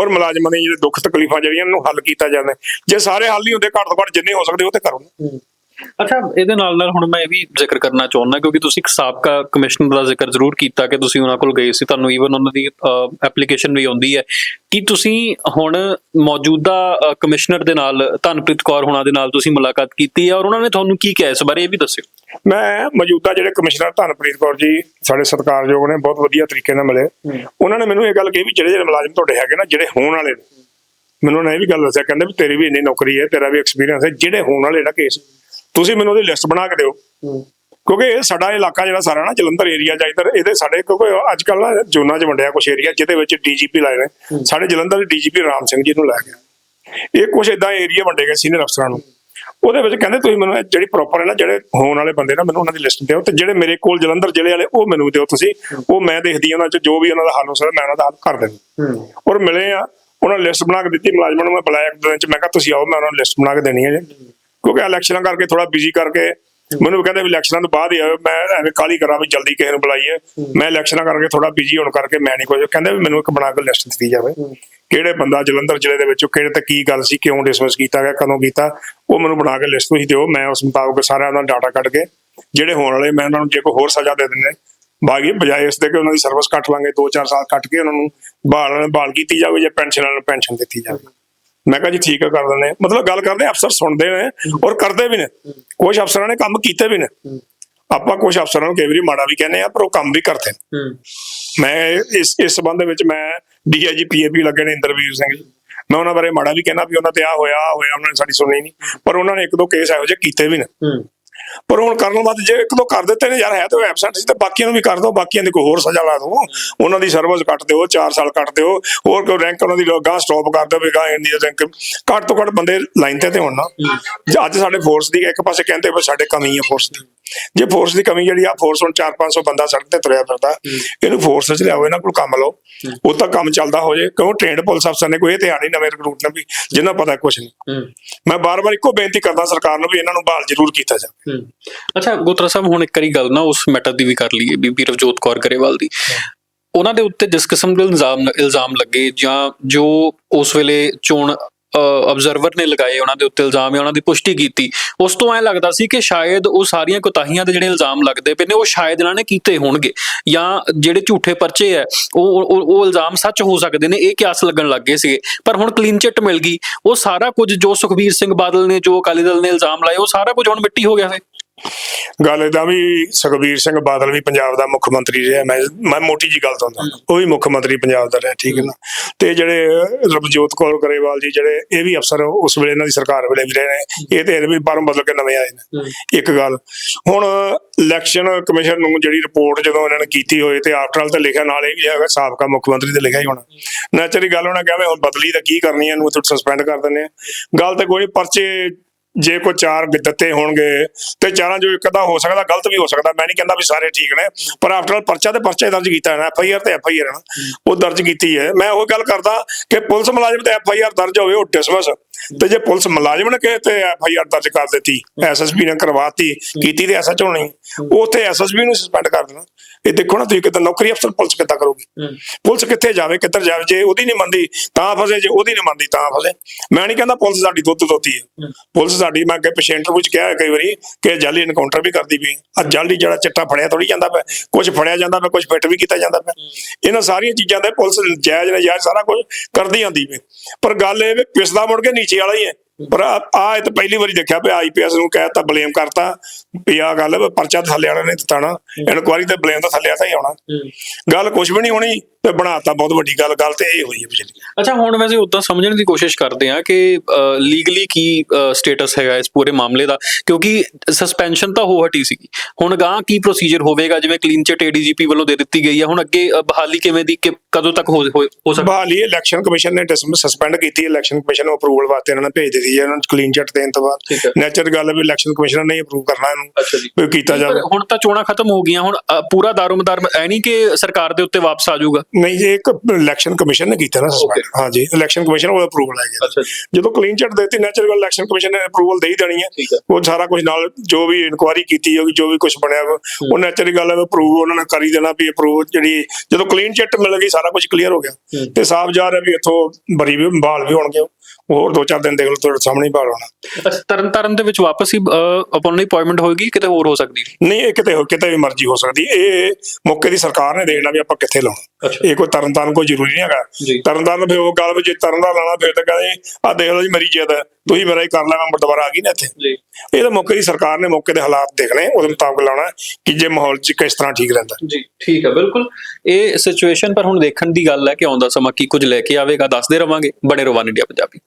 ਔਰ ਮੁਲਾਜ਼ਮਾਂ ਦੇ ਜਿਹੜੇ ਦੁੱਖ ਤਕਲੀਫਾਂ ਜਿਹੜੀਆਂ ਨੂੰ ਹੱਲ ਕੀਤਾ ਜਾਂਦਾ ਜੇ ਸਾਰੇ ਹੱਲ ਨਹੀਂ ਹੁੰਦੇ ਘੱਟ ਤੋਂ ਘੱਟ ਜਿੰਨੇ ਹੋ ਸਕਦੇ ਉਹ ਤੇ ਕਰੋ। ਅੱਛਾ ਇਹਦੇ ਨਾਲ ਨਾਲ ਹੁਣ ਮੈਂ ਇਹ ਵੀ ਜ਼ਿਕਰ ਕਰਨਾ ਚਾਹੁੰਦਾ ਕਿਉਂਕਿ ਤੁਸੀਂ ਇੱਕ ਸਾਬਕਾ ਕਮਿਸ਼ਨਰ ਦਾ ਜ਼ਿਕਰ ਜ਼ਰੂਰ ਕੀਤਾ ਕਿ ਤੁਸੀਂ ਉਹਨਾਂ ਕੋਲ ਗਏ ਸੀ ਤੁਹਾਨੂੰ ਈਵਨ ਉਹਨਾਂ ਦੀ ਐਪਲੀਕੇਸ਼ਨ ਵੀ ਆਉਂਦੀ ਹੈ। ਕਿ ਤੁਸੀਂ ਹੁਣ ਮੌਜੂਦਾ ਕਮਿਸ਼ਨਰ ਦੇ ਨਾਲ ਧਨਪ੍ਰੀਤ ਕੌਰ ਹੋਣਾ ਦੇ ਨਾਲ ਤੁਸੀਂ ਮੁਲਾਕਾਤ ਕੀਤੀ ਹੈ ਔਰ ਉਹਨਾਂ ਨੇ ਤੁਹਾਨੂੰ ਕੀ ਕਿਹਾ ਇਸ ਬਾਰੇ ਇਹ ਵੀ ਦੱਸਿਓ। ਮੈਂ ਮੌਜੂਦਾ ਜਿਹੜੇ ਕਮਿਸ਼ਨਰ ਧਨਪ੍ਰੀਤ ਕੌਰ ਜੀ ਸਾਡੇ ਸਤਿਕਾਰਯੋਗ ਨੇ ਬਹੁਤ ਵਧੀਆ ਤਰੀਕੇ ਨਾਲ ਮਿਲੇ। ਉਹਨਾਂ ਨੇ ਮੈਨੂੰ ਇਹ ਗੱਲ ਕਹੀ ਵੀ ਜਿਹੜੇ ਜਿਹੜੇ ਮੁਲਾਜ਼ਮ ਤੁਹਾਡੇ ਹੈਗੇ ਨਾ ਜਿਹੜੇ ਹੋਣ ਵਾਲੇ ਮੈਨੂੰ ਉਹਨਾਂ ਨੇ ਇਹ ਵੀ ਗੱਲ ਦੱਸਿਆ ਕਹਿੰਦੇ ਵੀ ਤੇਰੀ ਵੀ ਇੰਨੀ ਨੌਕਰੀ ਹੈ ਤੇਰਾ ਵੀ ਐਕਸਪੀਰੀਅੰਸ ਹੈ ਜਿਹੜੇ ਹੋਣ ਵਾਲੇ ਨਾ ਕੇਸ ਤੁਸੀਂ ਮੈਨੂੰ ਉਹਦੀ ਲਿਸਟ ਬਣਾ ਕੇ ਦਿਓ। ਕਿਉਂਕਿ ਇਹ ਸਾਡਾ ਇਲਾਕਾ ਜਿਹੜਾ ਸਾਰਾ ਨਾ ਜਲੰਧਰ ਏਰੀਆ ਜਾਂ ਇੱਧਰ ਇਹਦੇ ਸਾਡੇ ਕਿਉਂਕਿ ਅੱਜ ਕੱਲ ਨਾ ਜ਼ੋਨਾਂ 'ਚ ਵੰਡਿਆ ਕੁਝ ਏਰੀਆ ਜਿਹਦੇ ਵਿੱਚ ਡੀਜੀਪੀ ਲਾਏ ਨੇ। ਸਾਡੇ ਜਲੰਧਰ ਦੇ ਡੀਜੀਪੀ ਰਾਮ ਸਿੰਘ ਜੀ ਨੂੰ ਲੈ ਗਿਆ। ਇਹ ਕੁਝ ਇਦਾਂ ਏਰੀਆ ਵੰਡੇ ਗਏ ਸੀਨੀਅਰ ਅਫਸਰਾਂ ਨੂੰ। ਉਹਦੇ ਵਿੱਚ ਕਹਿੰਦੇ ਤੁਸੀਂ ਮੈਨੂੰ ਜਿਹੜੀ ਪ੍ਰੋਪਰ ਹੈ ਨਾ ਜਿਹੜੇ ਹੋਣ ਵਾਲੇ ਬੰਦੇ ਨਾ ਮੈਨੂੰ ਉਹਨਾਂ ਦੀ ਲਿਸਟ ਦਿਓ ਤੇ ਜਿਹੜੇ ਮੇਰੇ ਕੋਲ ਜਲੰਧਰ ਜ਼ਿਲ੍ਹੇ ਵਾਲੇ ਉਹ ਮੈਨੂੰ ਦਿਓ ਤੁਸੀਂ। ਉਹ ਮੈਂ ਦੇਖਦੀ ਹਾਂ ਉਹਨਾਂ ਚ ਜੋ ਵੀ ਉਹਨਾਂ ਦਾ ਹੱਲ ਹੋ ਸਕਦਾ ਮੈਂ ਉਹਨਾਂ ਦਾ ਹੱਲ ਕਰ ਦੇਣਾ ਔਰ ਮਿਲੇ ਆ ਉਹਨਾਂ ਲਿਸਟ ਬਣਾ ਕੇ ਦਿੱਤੀ ਮੁਲਾਜ਼ਮਾਂ ਨੂੰ ਮੈਂ ਬੁਲਾਇਆ ਇੱਕ ਦਿਨ ਚ। ਮੈਂ ਕਿਹਾ ਤੁਸੀਂ ਆਓ ਮੈਂ ਉਹਨਾਂ ਨੂੰ ਲਿਸਟ ਬਣਾ ਕੇ ਦੇਣੀ ਹੈ ਜੀ। ਕਿਉਂਕਿ ਇਲੈਕਸ਼ਨਾਂ ਕਰਕੇ ਥੋੜਾ ਬਿਜ਼ੀ ਕਰਕੇ ਮੈਨੂੰ ਵੀ ਕਹਿੰਦੇ ਵੀ ਇਲੈਕਸ਼ਨਾਂ ਤੋਂ ਬਾਅਦ ਹੀ ਆਇਓ ਮੈਂ ਐਵੇਂ ਕਾਲੀ ਕਰਾਂ ਵੀ ਜਲਦੀ ਕਿਸੇ ਨੂੰ ਬੁਲਾਈਏ। ਮੈਂ ਇਲੈਕਸ਼ਨਾਂ ਕਰਕੇ ਥੋੜਾ ਬਿਜ਼ੀ ਹੋਣ ਕਰਕੇ ਮੈਂ ਨਹੀਂ ਕੁਝ ਕਹਿੰਦੇ ਵੀ ਮੈਨੂੰ ਇੱਕ ਬਣਾ ਕੇ ਲਿਸਟ ਦਿੱਤੀ ਜਾਵੇ। ਕਿਹੜੇ ਬੰਦਾ ਜਲੰਧਰ ਜ਼ਿਲ੍ਹੇ ਦੇ ਵਿੱਚੋਂ ਕਿਹੜੇ ਤੇ ਕੀ ਗੱਲ ਸੀ ਕਿਉਂ ਡਿਸਮਿਸ ਕੀਤਾ ਗਿਆ ਕਦੋਂ ਕੀਤਾ ਉਹ ਮੈਨੂੰ ਬਣਾ ਕੇ ਲਿਸਟ ਤੁਸੀਂ ਦਿਓ ਮੈਂ ਉਸ ਮੁਤਾਬਕ ਸਾਰਿਆਂ ਦਾ ਡਾਟਾ ਕੱਢ ਕੇ ਜਿਹੜੇ ਹੋਣ ਵਾਲੇ ਮੈਂ ਉਹਨਾਂ ਨੂੰ ਜੇ ਕੋਈ ਹੋਰ ਸਜ਼ਾ ਦੇ ਦਿੰਦੇ ਬਾਗੀ ਬਜਾਏ ਇਸ ਦੇ ਕਿ ਉਹਨਾਂ ਦੀ ਸਰਵਿਸ ਕੱਟ ਲਾਂਗੇ 2-4 ਸਾਲ ਕੱਟ ਕੇ ਉਹਨਾਂ ਨੂੰ ਬਹਾਲ ਬਹਾਲ ਕੀਤੀ ਜਾਵੇ ਜਾਂ ਪੈਨਸ਼ਨ ਨਾਲ ਪੈਨਸ਼ਨ ਦਿੱਤੀ ਜਾਵੇ। ਮੈਂ ਕਿਹਾ ਜੀ ਠੀਕ ਹੈ ਕਰ ਦਿੰਦੇ। ਮਤਲਬ ਗੱਲ ਕਰਦੇ ਅਫਸਰ ਸੁਣਦੇ ਨੇ ਔਰ ਕਰਦੇ ਵੀ ਨੇ। ਕੁਝ ਅਫਸਰਾਂ ਨੇ ਕੰਮ ਕੀਤੇ ਵੀ ਨੇ। ਆਪਾਂ ਕੁਝ ਅਫਸਰਾਂ ਨੂੰ ਕਈ ਵਾਰੀ ਮਾੜਾ ਵੀ ਕਹਿੰਦੇ ਆ ਪਰ ਉਹ ਕੰਮ ਵੀ ਕਰਦੇ ਨੇ। ਮੈਂ ਇਸ ਇਸ ਸੰਬੰਧ ਵਿੱਚ ਮੈਂ ਡੀਆਈਜੀ ਪੀਏਪੀ ਲੱਗੇ ਨੇ ਇੰਦਰਵੀਰ ਸਿੰਘ ਜੀ। ਮੈਂ ਉਹਨਾਂ ਬਾਰੇ ਮਾੜਾ ਵੀ ਕਹਿਣਾ ਵੀ ਉਹਨਾਂ ਤੇ ਆ ਹੋਇਆ ਹੋਇਆ ਉਹਨਾਂ ਨੇ ਸਾਡੀ ਸੁਣੀ ਨਹੀਂ। ਪਰ ਉਹਨਾਂ ਨੇ ਇੱਕ ਦੋ ਕੇਸ ਇਹੋ ਜਿਹੇ ਕੀਤੇ ਵੀ ਨੇ। ਪਰ ਹੁਣ ਕਰਨ ਬਾਅਦ ਜੇ ਇੱਕ ਦੋ ਕਰ ਦਿੱਤੇ ਨੇ, ਯਾਰ ਹੈ ਤਾਂ ਐਬਸੈਂਟ ਸੀ, ਤੇ ਬਾਕੀਆਂ ਨੂੰ ਵੀ ਕਰ ਦਿਓ, ਬਾਕੀਆਂ ਦੀ ਕੋਈ ਹੋਰ ਸਜ਼ਾ ਲਾ ਦਿਓ ਉਹਨਾਂ ਦੀ ਸਰਵਿਸ ਕੱਟ ਦਿਓ 4 ਸਾਲ ਕੱਟ ਦਿਓ, ਹੋਰ ਕੋਈ ਰੈਂਕ ਉਹਨਾਂ ਦੀ ਗਾਂ ਸਟਾਪ ਕਰ ਦਿਓ ਵੀ ਗਾਂ ਇੰਡੀਆ ਰੈਂਕ ਘੱਟ ਤੋਂ ਘੱਟ ਬੰਦੇ ਲਾਈਨ ਤੇ ਤੇ ਹੋਣ ਨਾ। ਅੱਜ ਸਾਡੇ ਫੋਰਸ ਦੀ ਇੱਕ ਪਾਸੇ ਕਹਿੰਦੇ ਵੀ ਸਾਡੇ ਕਮੀ ਹੈ ਫੋਰਸ ਦੀ। ਜੇ ਫੋਰਸ ਦੀ ਕਮੀ ਜਿਹੜੀ ਆ ਫੋਰਸ ਹੁਣ 4-500 ਬੰਦਾ ਸੜਕ ਤੇ ਤੁਰਿਆ ਫਿਰਦਾ ਇਹਨੂੰ ਫੋਰਸ 'ਚ ਲਿਆਓ ਇਹਨਾਂ ਕੋਲ ਕੰਮ ਲਓ। ਉਹ ਤਾਂ ਕੰਮ ਚੱਲਦਾ ਹੋ ਜੇ ਕਿਉਂ? ਟ੍ਰੇਨਡ ਪੁਲਿਸ ਅਫਸਰ ਨੇ ਕੋਈ ਧਿਆਨ ਨਹੀਂ ਨਵੇਂ ਰਿਕਰੂਟ ਨੇ ਵੀ ਜਿੰਨਾ ਪਤਾ ਕੁਝ ਨਹੀਂ। ਮੈਂ ਬਾਰ-ਬਾਰ ਇੱਕੋ ਬੇਨਤੀ ਕਰਦਾ ਸਰਕਾਰ ਨੂੰ ਵੀ ਇਹਨਾਂ ਨੂੰ ਬਹਾਲ ਜ਼ਰੂਰ ਕੀਤਾ ਜਾਵੇ। ਅੱਛਾ ਗੋਤਰਾ ਸਾਹਿਬ ਹੁਣ ਇੱਕ ਵਾਰੀ ਗੱਲ ਨਾ ਉਸ ਮੈਟਰ ਦੀ ਵੀ ਕਰ ਲਈਏ ਬੀਬੀ ਰਵਜੋਤ ਕੌਰ ਗਰੇਵਾਲ ਦੀ। ਉਹਨਾਂ ਦੇ ਉੱਤੇ ਜਿਸ ਕਿਸਮ ਦੇ ਇਲਜ਼ਾਮ ਇਲਜ਼ਾਮ ਲੱਗੇ ਜਾਂ ਜੋ ਉਸ ਵੇਲੇ ਚੋਣ ਆਬਜ਼ਰਵਰ ਨੇ ਲਗਾਏ ਉਹਨਾਂ ਦੇ ਉੱਤੇ ਇਲਜ਼ਾਮ ਜਾਂ ਉਹਨਾਂ ਦੀ ਪੁਸ਼ਟੀ ਕੀਤੀ। ਉਸ ਤੋਂ ਐ ਲੱਗਦਾ ਸੀ ਕਿ ਸ਼ਾਇਦ ਉਹ ਸਾਰੀਆਂ ਕੁਤਾਹੀਆਂ ਦੇ ਜਿਹੜੇ ਇਲਜ਼ਾਮ ਲੱਗਦੇ ਪਏ ਨੇ, ਉਹ ਸ਼ਾਇਦ ਇਹਨਾਂ ਨੇ ਕੀਤੇ ਹੋਣਗੇ। ਜਾਂ ਜਿਹੜੇ ਝੂਠੇ ਪਰਚੇ ਐ, ਉਹ ਉਹ ਇਲਜ਼ਾਮ ਸੱਚ ਹੋ ਸਕਦੇ ਨੇ, ਇਹ ਕਿਆਸ ਲੱਗਣ ਲੱਗ ਗਏ ਸੀਗੇ। ਪਰ ਹੁਣ ਕਲੀਨ ਚਿੱਟ ਮਿਲ ਗਈ। ਉਹ ਸਾਰਾ ਕੁਝ ਜੋ ਸੁਖਬੀਰ ਸਿੰਘ ਬਾਦਲ ਨੇ, ਜੋ ਅਕਾਲੀ ਦਲ ਨੇ ਇਲਜ਼ਾਮ ਲਾਏ, ਉਹ ਸਾਰਾ ਕੁਝ ਹੁਣ ਮਿੱਟੀ ਹੋ ਗਿਆ ਫੇ ਗੱਲ ਏਦਾਂ ਵੀ ਸੁਖਬੀਰ ਸਿੰਘ ਬਾਦਲ ਵੀ ਪੰਜਾਬ ਦਾ ਮੁੱਖ ਮੰਤਰੀ ਰਿਹਾ ਮੈਂ ਮੈਂ ਮੋਟੀ ਜੀ ਗੱਲ ਤੁਹਾਨੂੰ ਉਹ ਵੀ ਮੁੱਖ ਮੰਤਰੀ ਪੰਜਾਬ ਦਾ ਰਿਹਾ ਠੀਕ ਹੈ ਨਾ? ਤੇ ਜਿਹੜੇ ਰਵਜੋਤ ਕੌਰ ਗਰੇਵਾਲ ਜੀ ਜਿਹੜੇ ਇਹ ਵੀ ਅਫਸਰ ਉਸ ਵੇਲੇ ਇਹਨਾਂ ਦੀ ਸਰਕਾਰ ਵੇਲੇ ਵੀ ਰਹੇ ਨੇ। ਇਹ ਤੇ ਇਹ ਵੀ ਬਾਹਰੋਂ ਬਦਲ ਕੇ ਨਵੇਂ ਆਏ ਨੇ। ਇੱਕ ਗੱਲ ਹੁਣ ਇਲੈਕਸ਼ਨ ਕਮਿਸ਼ਨ ਨੂੰ ਜਿਹੜੀ ਰਿਪੋਰਟ ਜਦੋਂ ਇਹਨਾਂ ਨੇ ਕੀਤੀ ਹੋਏ ਤੇ ਆਫਟਰ ਆਲ ਤੇ ਲਿਖਿਆ ਨਾਲ ਇਹ ਵੀ ਹੈਗਾ ਸਾਬਕਾ ਮੁੱਖ ਮੰਤਰੀ ਤੇ ਲਿਖਿਆ ਹੀ ਹੋਣਾ। ਨੈਚੁਰਲੀ ਗੱਲ ਉਹਨਾਂ ਕਿਹਾ ਵੀ ਹੁਣ ਬਦਲੀ ਤਾਂ ਕੀ ਕਰਨੀ ਹੈ ਇਹਨੂੰ ਇੱਥੋਂ ਸਸਪੈਂਡ ਕਰ ਦਿੰਦੇ ਆ। ਗੱਲ ਤਾਂ ਕੋਈ ਪਰਚੇ ਜੇ ਕੋਈ ਚਾਰ ਦਿੱਤੇ ਹੋਣਗੇ ਤੇ ਚਾਰਾਂ ਜੋ ਇੱਕ ਅੱਧਾ ਹੋ ਸਕਦਾ, ਗਲਤ ਵੀ ਹੋ ਸਕਦਾ। ਮੈਂ ਨਹੀਂ ਕਹਿੰਦਾ ਵੀ ਸਾਰੇ ਠੀਕ ਨੇ, ਪਰ ਆਫਟਰ ਆਲ ਪਰਚਾ ਤੇ ਪਰਚਾ ਦਰਜ ਕੀਤਾ ਹੈ ਐਫ ਆਈ ਆਰ ਤੇ ਐਫ ਆਈ ਆਰ ਨਾ, ਉਹ ਦਰਜ ਕੀਤੀ ਹੈ। ਮੈਂ ਉਹ ਗੱਲ ਕਰਦਾ ਕਿ ਪੁਲਿਸ ਮੁਲਾਜ਼ਮ ਤੇ ਐਫ ਆਈ ਆਰ ਦਰਜ ਹੋਵੇ, ਉਹ ਡਿਸਮਿਸ ਤੇ ਜੇ ਪੁਲਿਸ ਮੁਲਾਜ਼ਮ ਨੇ ਕਹੇ ਤੇ ਐਫ ਆਈ ਆਰ ਦਰਜ ਕਰ ਦਿੱਤੀ ਐਸ ਐਸ ਪੀ ਨੇ ਕਰਵਾਤੀ ਕੀਤੀ ਤੇ ਐਸ ਐਚ ਓ ਨਹੀਂ ਉੱਥੇ ਪੀ ਨੂੰ ਸਸਪੈਂਡ ਕਰ ਦੇਣਾ। ਇਹ ਦੇਖੋ ਨਾ ਤੁਸੀਂ ਕਿਤੇ ਨੌਕਰੀ ਅਫਸਰ ਪੁਲਿਸ ਕਿੱਦਾਂ ਕਰੋਗੀ? ਪੁਲਿਸ ਕਿੱਥੇ ਜਾਵੇ ਕਿੱਧਰ ਜਾਵੇ? ਜੇ ਉਹਦੀ ਨਹੀਂ ਮੰਨਦੀ ਤਾਂ ਫਸੇ ਜੇ ਉਹਦੀ ਨਹੀਂ ਮੰਨਦੀ ਤਾਂ ਫਸੇ। ਮੈਂ ਨਹੀਂ ਕਹਿੰਦਾ ਪੁਲਿਸ ਸਾਡੀ ਦੁੱਧ ਦੋਤੀ ਹੈ। ਪੁਲਿਸ ਸਾਡੀ ਮੈਂ ਅੱਗੇ ਪਿਛੇ ਇੰਟਰਵਿਊ ਚ ਕਿਹਾ ਹੈ ਕਈ ਵਾਰੀ ਕਿ ਜਾਲੀ ਇਨਕਾਊਂਟਰ ਵੀ ਕਰਦੀ ਪਈ। ਆ ਜਾਲੀ ਜਿਹੜਾ ਚਿੱਟਾ ਫੜਿਆ ਥੋੜੀ ਜਾਂਦਾ ਪਿਆ। ਕੁਝ ਫੜਿਆ ਜਾਂਦਾ ਪਿਆ ਕੁਝ ਫਿੱਟ ਵੀ ਕੀਤਾ ਜਾਂਦਾ ਪਿਆ। ਇਹਨਾਂ ਸਾਰੀਆਂ ਚੀਜ਼ਾਂ ਦਾ ਪੁਲਿਸ ਜਾਇਜ਼ ਨਜਾਇਜ਼ ਸਾਰਾ ਕੁਝ ਕਰਦੀ ਆਂਦੀ ਪਈ। ਪਰ ਗੱਲ ਇਹ ਵੀ ਪਿਸਦਾ ਮੁੜ ਕੇ ਨੀਚੇ ਵਾਲਾ ਹੀ ਹੈ। ਪਰ ਆ ਇਹ ਤਾਂ ਪਹਿਲੀ ਵਾਰੀ ਦੇਖਿਆ ਪਿਆ ਆਈਪੀਐਸ ਨੂੰ ਕਹਿਤਾ ਬਲੇਮ ਕਰਤਾ। ਵੀ ਆ ਗੱਲ ਵੀ ਪਰਚਾ ਥੱਲੇ ਵਾਲੇ ਨੇ ਦਿੱਤਾ ਨਾ। ਇਨਕੁਆਰੀ ਤੇ ਬਲੇਮ ਤਾਂ ਥੱਲੇ ਤਾਂ ਹੀ ਆਉਣਾ। ਗੱਲ ਕੁਝ ਵੀ ਨਹੀਂ ਹੋਣੀ ਤੇ ਬਣਾਤਾ ਬਹੁਤ ਵੱਡੀ ਗੱਲ ਗੱਲ ਤੇ ਇਹ ਹੋਈ ਹੈ ਪਿਛਲੀ ਅੱਛਾ ਹੁਣ ਵੈਸੇ ਉਦਾਂ ਸਮਝਣ ਦੀ ਕੋਸ਼ਿਸ਼ ਕਰਦੇ ਆ ਕਿ ਲੀਗਲੀ ਕੀ ਸਟੇਟਸ ਹੈਗਾ ਇਸ ਪੂਰੇ ਮਾਮਲੇ ਦਾ? ਕਿਉਂਕਿ ਸਸਪੈਂਸ਼ਨ ਤਾਂ ਹੋ ਹਟੀ ਸੀਗੀ। ਹੁਣ ਗਾਂ ਕੀ ਪ੍ਰੋਸੀਜਰ ਹੋਵੇਗਾ? ਜਿਵੇਂ ਕਲੀਨ ਚਿਟ ਏਡੀਜੀਪੀ ਵੱਲੋਂ ਦੇ ਦਿੱਤੀ ਗਈ ਹੈ ਹੁਣ ਅੱਗੇ ਬਹਾਲੀ ਕਿਵੇਂ ਦੀ ਕਿ ਕਦੋਂ ਤੱਕ ਹੋ ਸਕਦਾ? ਬਹਾਲੀ ਇਲੈਕਸ਼ਨ ਕਮਿਸ਼ਨ ਨੇ ਸਸਪੈਂਡ ਕੀਤੀ ਇਲੈਕਸ਼ਨ ਕਮਿਸ਼ਨ ਨੂੰ ਅਪਰੂਵਲ ਵਾਸਤੇ ਇਹਨਾਂ ਨੇ ਭੇਜ ਹੈ ਇਹਨਾਂ ਨੂੰ ਕਲੀਨ ਚਿੱਟ ਦੇਣ ਤੋਂ ਠੀਕ ਹੈ। ਬਾਅਦ ਨੈਚੁਰਲ ਗੱਲ ਹੈ ਵੀ ਇਲੈਕਸ਼ਨ ਕਮਿਸ਼ਨ ਨੇ ਅਪਰੂਵ ਕਰਨਾ ਇਹਨੂੰ ਅੱਛਾ ਜੀ। ਵੀ ਕੀਤਾ ਜਾਵੇ। ਪਰ ਹੁਣ ਤਾਂ ਚੋਣਾਂ ਖਤਮ ਹੋ ਗਈਆਂ ਹੁਣ ਅ, ਪੂਰਾ ਦਾਰੋਮਦਾਰ ਐ ਨਹੀਂ ਕਿ ਸਰਕਾਰ ਦੇ ਉੱਤੇ ਵਾਪਸ ਆ ਜਾਊਗਾ? ਨਹੀਂ ਜੀ ਇੱਕ ਇਲੈਕਸ਼ਨ ਕਮਿਸ਼ਨ ਨੇ ਕੀਤਾ ਨਾ ਸਸਪੈਂਡ ਹਾਂਜੀ ਇਲੈਕਸ਼ਨ ਕਮਿਸ਼ਨ ਉਹ ਅਪਰੂਵਲ ਲੈ ਗਿਆ ਅੱਛਾ ਜੀ। ਜਦੋਂ ਕਲੀਨ ਚਿੱਟ ਦਿੱਤੀ ਨੈਚੁਰਲ ਗੱਲ ਇਲੈਕਸ਼ਨ ਕਮਿਸ਼ਨ ਨੇ ਅਪਰੂਵਲ ਦੇ ਹੀ ਦੇਣੀ ਹੈ। ਠੀਕ ਹੈ। ਉਹ ਸਾਰਾ ਕੁਝ ਨਾਲ ਜੋ ਵੀ ਇਨਕੁਆਇਰੀ ਕੀਤੀ ਹੋਗੀ ਜੋ ਵੀ ਕੁਝ ਬਣਿਆ ਵਾ, ਉਹ ਨੈਚੁਰਲ ਗੱਲ ਹੈ ਅਪਰੂਵ ਉਹਨਾਂ ਨੇ ਕਰੀ ਦੇਣਾ ਵੀ ਅਪਰੂਵ ਜਿਹੜੀ ਜਦੋਂ ਕਲੀਨ ਚਿੱਟ ਮਿਲ ਗਈ ਸਾਰਾ ਕੁਝ ਕਲੀਅਰ ਹੋ ਗਿਆ। ਤੇ ਸਾਫ਼ ਜਾ ਰਿਹਾ ਵੀ ਇੱਥੋਂ ਬਰੀ ਵੀ ਬਹਾਲ ਵੀ ਹੋਣਗੇ ਉਹ। ਹੋਰ ਦੋ ਚਾਰ ਦਿਨ ਦੇਖ ਲਓ ਤੁਹਾਡੇ ਸਾਹਮਣੇ ਹੀ ਬਹਾਲ ਹੋਣਾ। ਤਰਨ ਤਾਰਨ ਦੇ ਵਿੱਚ ਵਾਪਸ ਹੀ ਦੀ ਅਪਾਇੰਟਮੈਂਟ ਹੋਏਗੀ ਕਿਤੇ ਹੋਰ ਹੋ ਸਕਦੀ? ਹੈ ਨਹੀਂ ਇਹ ਕਿਤੇ ਕਿਤੇ ਵੀ ਮਰਜ਼ੀ ਹੋ ਸਕਦੀ। ਇਹ ਮੌਕੇ ਦੀ ਸਰਕਾਰ ਨੇ ਦੇਖਣਾ ਵੀ ਆਪਾਂ ਕਿੱਥੇ ਲਾਉਣਾ। ਇਹ ਕੋਈ ਤਰਨਤਾਰਨ ਕੋਈ ਜ਼ਰੂਰੀ ਨਹੀਂ ਹੈਗਾ। ਜੀ। ਤਰਨਤਾਰਨ ਫਿਰ ਉਹ ਗੱਲ ਵੀ ਜੇ ਤਰਨ ਦਾ ਲਾਣਾ ਫਿਰ ਤਾਂ ਕਹਿੰਦੇ ਆ ਦੇਖ ਲਓ ਜੀ ਮੇਰੀ ਜਿੱਦ ਹੈ। ਤੁਸੀਂ ਮੇਰਾ ਹੀ ਕਰ ਲੈ ਮੈਂ ਦੁਬਾਰਾ ਆ ਗਈ ਨਾ ਇੱਥੇ। ਜੀ। ਇਹ ਤਾਂ ਮੌਕੇ ਦੀ ਸਰਕਾਰ ਨੇ ਮੌਕੇ ਦੇ ਹਾਲਾਤ ਦੇਖਣੇ ਉਹਦੇ ਮੁਤਾਬਕ ਲਾਉਣਾ ਕਿ ਜੇ ਮਾਹੌਲ 'ਚ ਕਿਸ ਤਰ੍ਹਾਂ ਠੀਕ ਰਹਿੰਦਾ। ਜੀ ਠੀਕ ਹੈ ਬਿਲਕੁਲ। ਇਹ ਸਿਚੁਏਸ਼ਨ ਪਰ ਹੁਣ ਦੇਖਣ ਦੀ ਗੱਲ ਹੈ ਕਿ ਆਉਂਦਾ ਸਮਾਂ ਕੀ ਕੁਝ ਲੈ ਕੇ ਆਵੇਗਾ ਦੱਸਦੇ ਰਵਾਂਗੇ। ਬਣੇ ਰਵਾਨ ਇੰਡੀਆ ਪੰਜਾਬੀ।